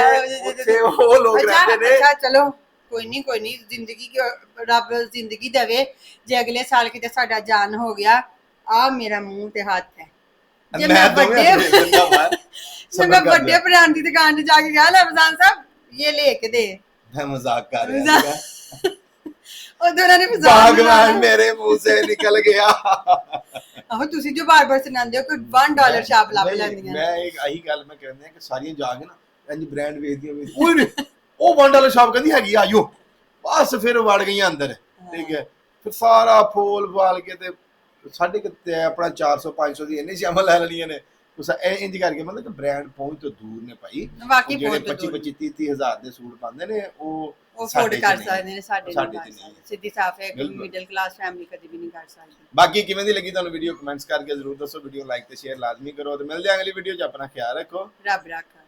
ਉੱਥੇ ਉਹ ਲੋਕ ਰਹਿੰਦੇ ਨੇ। ਅੱਛਾ ਚਲੋ ਕੋਈ ਨਹੀਂ ਕੋਈ ਨਹੀਂ ਜ਼ਿੰਦਗੀ ਕਿ ਰੱਬ ਜ਼ਿੰਦਗੀ ਦੇਵੇ ਜੇ ਅਗਲੇ ਸਾਲ ਕਿਤੇ ਸਾਡਾ ਜਾਨ ਹੋ ਗਿਆ ਆ ਮੇਰਾ ਮੂੰਹ ਤੇ ਹੱਥ ਹੈ। ਜੇ ਮੈਂ ਵੱਡੇ ਜੇ ਸਬਰ ਮੈਂ ਕਰ ਵੱਡੇ ਲਿਆ। ਭਰਾ ਦੀ ਦੁਕਾਨ ਤੇ ਜਾ ਕੇ ਗਿਆ ਰਮਜ਼ਾਨ ਸਾਹਿਬ ਇਹ ਲੈ ਕੇ ਦੇ। ਮੈਂ ਮਜ਼ਾਕ ਕਰ ਰਿਹਾ ਮਜ਼ਾਕ- ਸੀਗਾ। ਉਦੋਂ ਉਹਨਾਂ ਨੇ ਮਜ਼ਾਕ ਭਗਵਾਨ ਬਣਾਇਆ। ਮੇਰੇ ਮੂੰਹ ਸੇ ਨਿਕਲ ਗਿਆ। ਆਹੋ ਤੁਸੀਂ ਜੋ ਬਾਰ-ਬਾਰ ਸੁਣਾਉਂਦੇ ਹੋ ਕਿ 1 ਡਾਲਰ ਸ਼ਾਪ ਲੱਭ ਨਹੀਂ, ਲੈਂਦੀਆਂ ਮੈਂ ਇੱਕ ਆਹੀ ਗੱਲ ਮੈਂ ਕਹਿੰਦਾ ਕਿ ਸਾਰੀਆਂ ਜਾ ਕੇ ਨਾ ਇੰਜ ਬ੍ਰਾਂਡ ਵੇਚਦੀਆਂ ਵੇਚ ਓਏ ਰੇ, ਉਹ ਵਨ ਡਾਲਰ ਸ਼ਾਪ ਕਹਿੰਦੀ ਹੈਗੀ ਆਇਓ ਬਸ ਫਿਰ ਵੜ ਗਈਆਂ ਅੰਦਰ। ਠੀਕ ਹੈ। ਫਿਰ ਸਾਰਾ ਫੋਲ ਵਾਲ ਕੇ ਤੇ ਸਾਡੇ ਕਿਤੇ ਆਪਣਾ 400 500 ਦੀ ਇੰਨੀ ਸ਼ਾਮਾਂ ਲੈ ਲੈਣੀਆਂ ਨੇ। ਉਸ ਇਹ ਇੰਜ ਕਰਕੇ ਮਤਲਬ ਕਿ ਬ੍ਰਾਂਡ ਪਹੁੰਚ ਤੋਂ ਦੂਰ ਨੇ ਭਾਈ। ਵਾਕਈ ਜਿਹੜੇ ਪਹੁੰਚ ਤੋਂ 25 25 30 30 ਹਜ਼ਾਰ ਦੇ ਸੂਟ ਪਾਉਂਦੇ ਨੇ ਉਹ ਉਹ ਕਰ। ਸਕਦੇ ਨੇ ਸਾਡੇ ਸਾਡੇ ਨਹੀਂ। ਸਿੱਧੀ ਸਾਫ਼ ਹੈ ਕਿ ਬਿਲਕੁਲ। ਮਿਡਲ ਕਲਾਸ ਫੈਮਿਲੀ ਕਦੀ ਵੀ ਨਹੀਂ ਕਰ ਸਕਦੀ। ਬਾਕੀ ਕਿਵੇਂ ਦੀ ਲੱਗੀ ਤੁਹਾਨੂੰ ਵੀਡੀਓ ਕਮੈਂਟਸ ਕਰਕੇ ਜ਼ਰੂਰ ਦੱਸੋ। ਵੀਡੀਓ ਲਾਈਕ ਤੇ ਸ਼ੇਅਰ ਲਾਜ਼ਮੀ ਕਰੋ ਤੇ ਮਿਲਦੇ ਹਾਂ ਅਗਲੀ ਵੀਡੀਓ 'ਚ। ਆਪਣਾ ਖਿਆਲ ਰੱਖੋ। ਰੱਬ ਰੱਖਾ।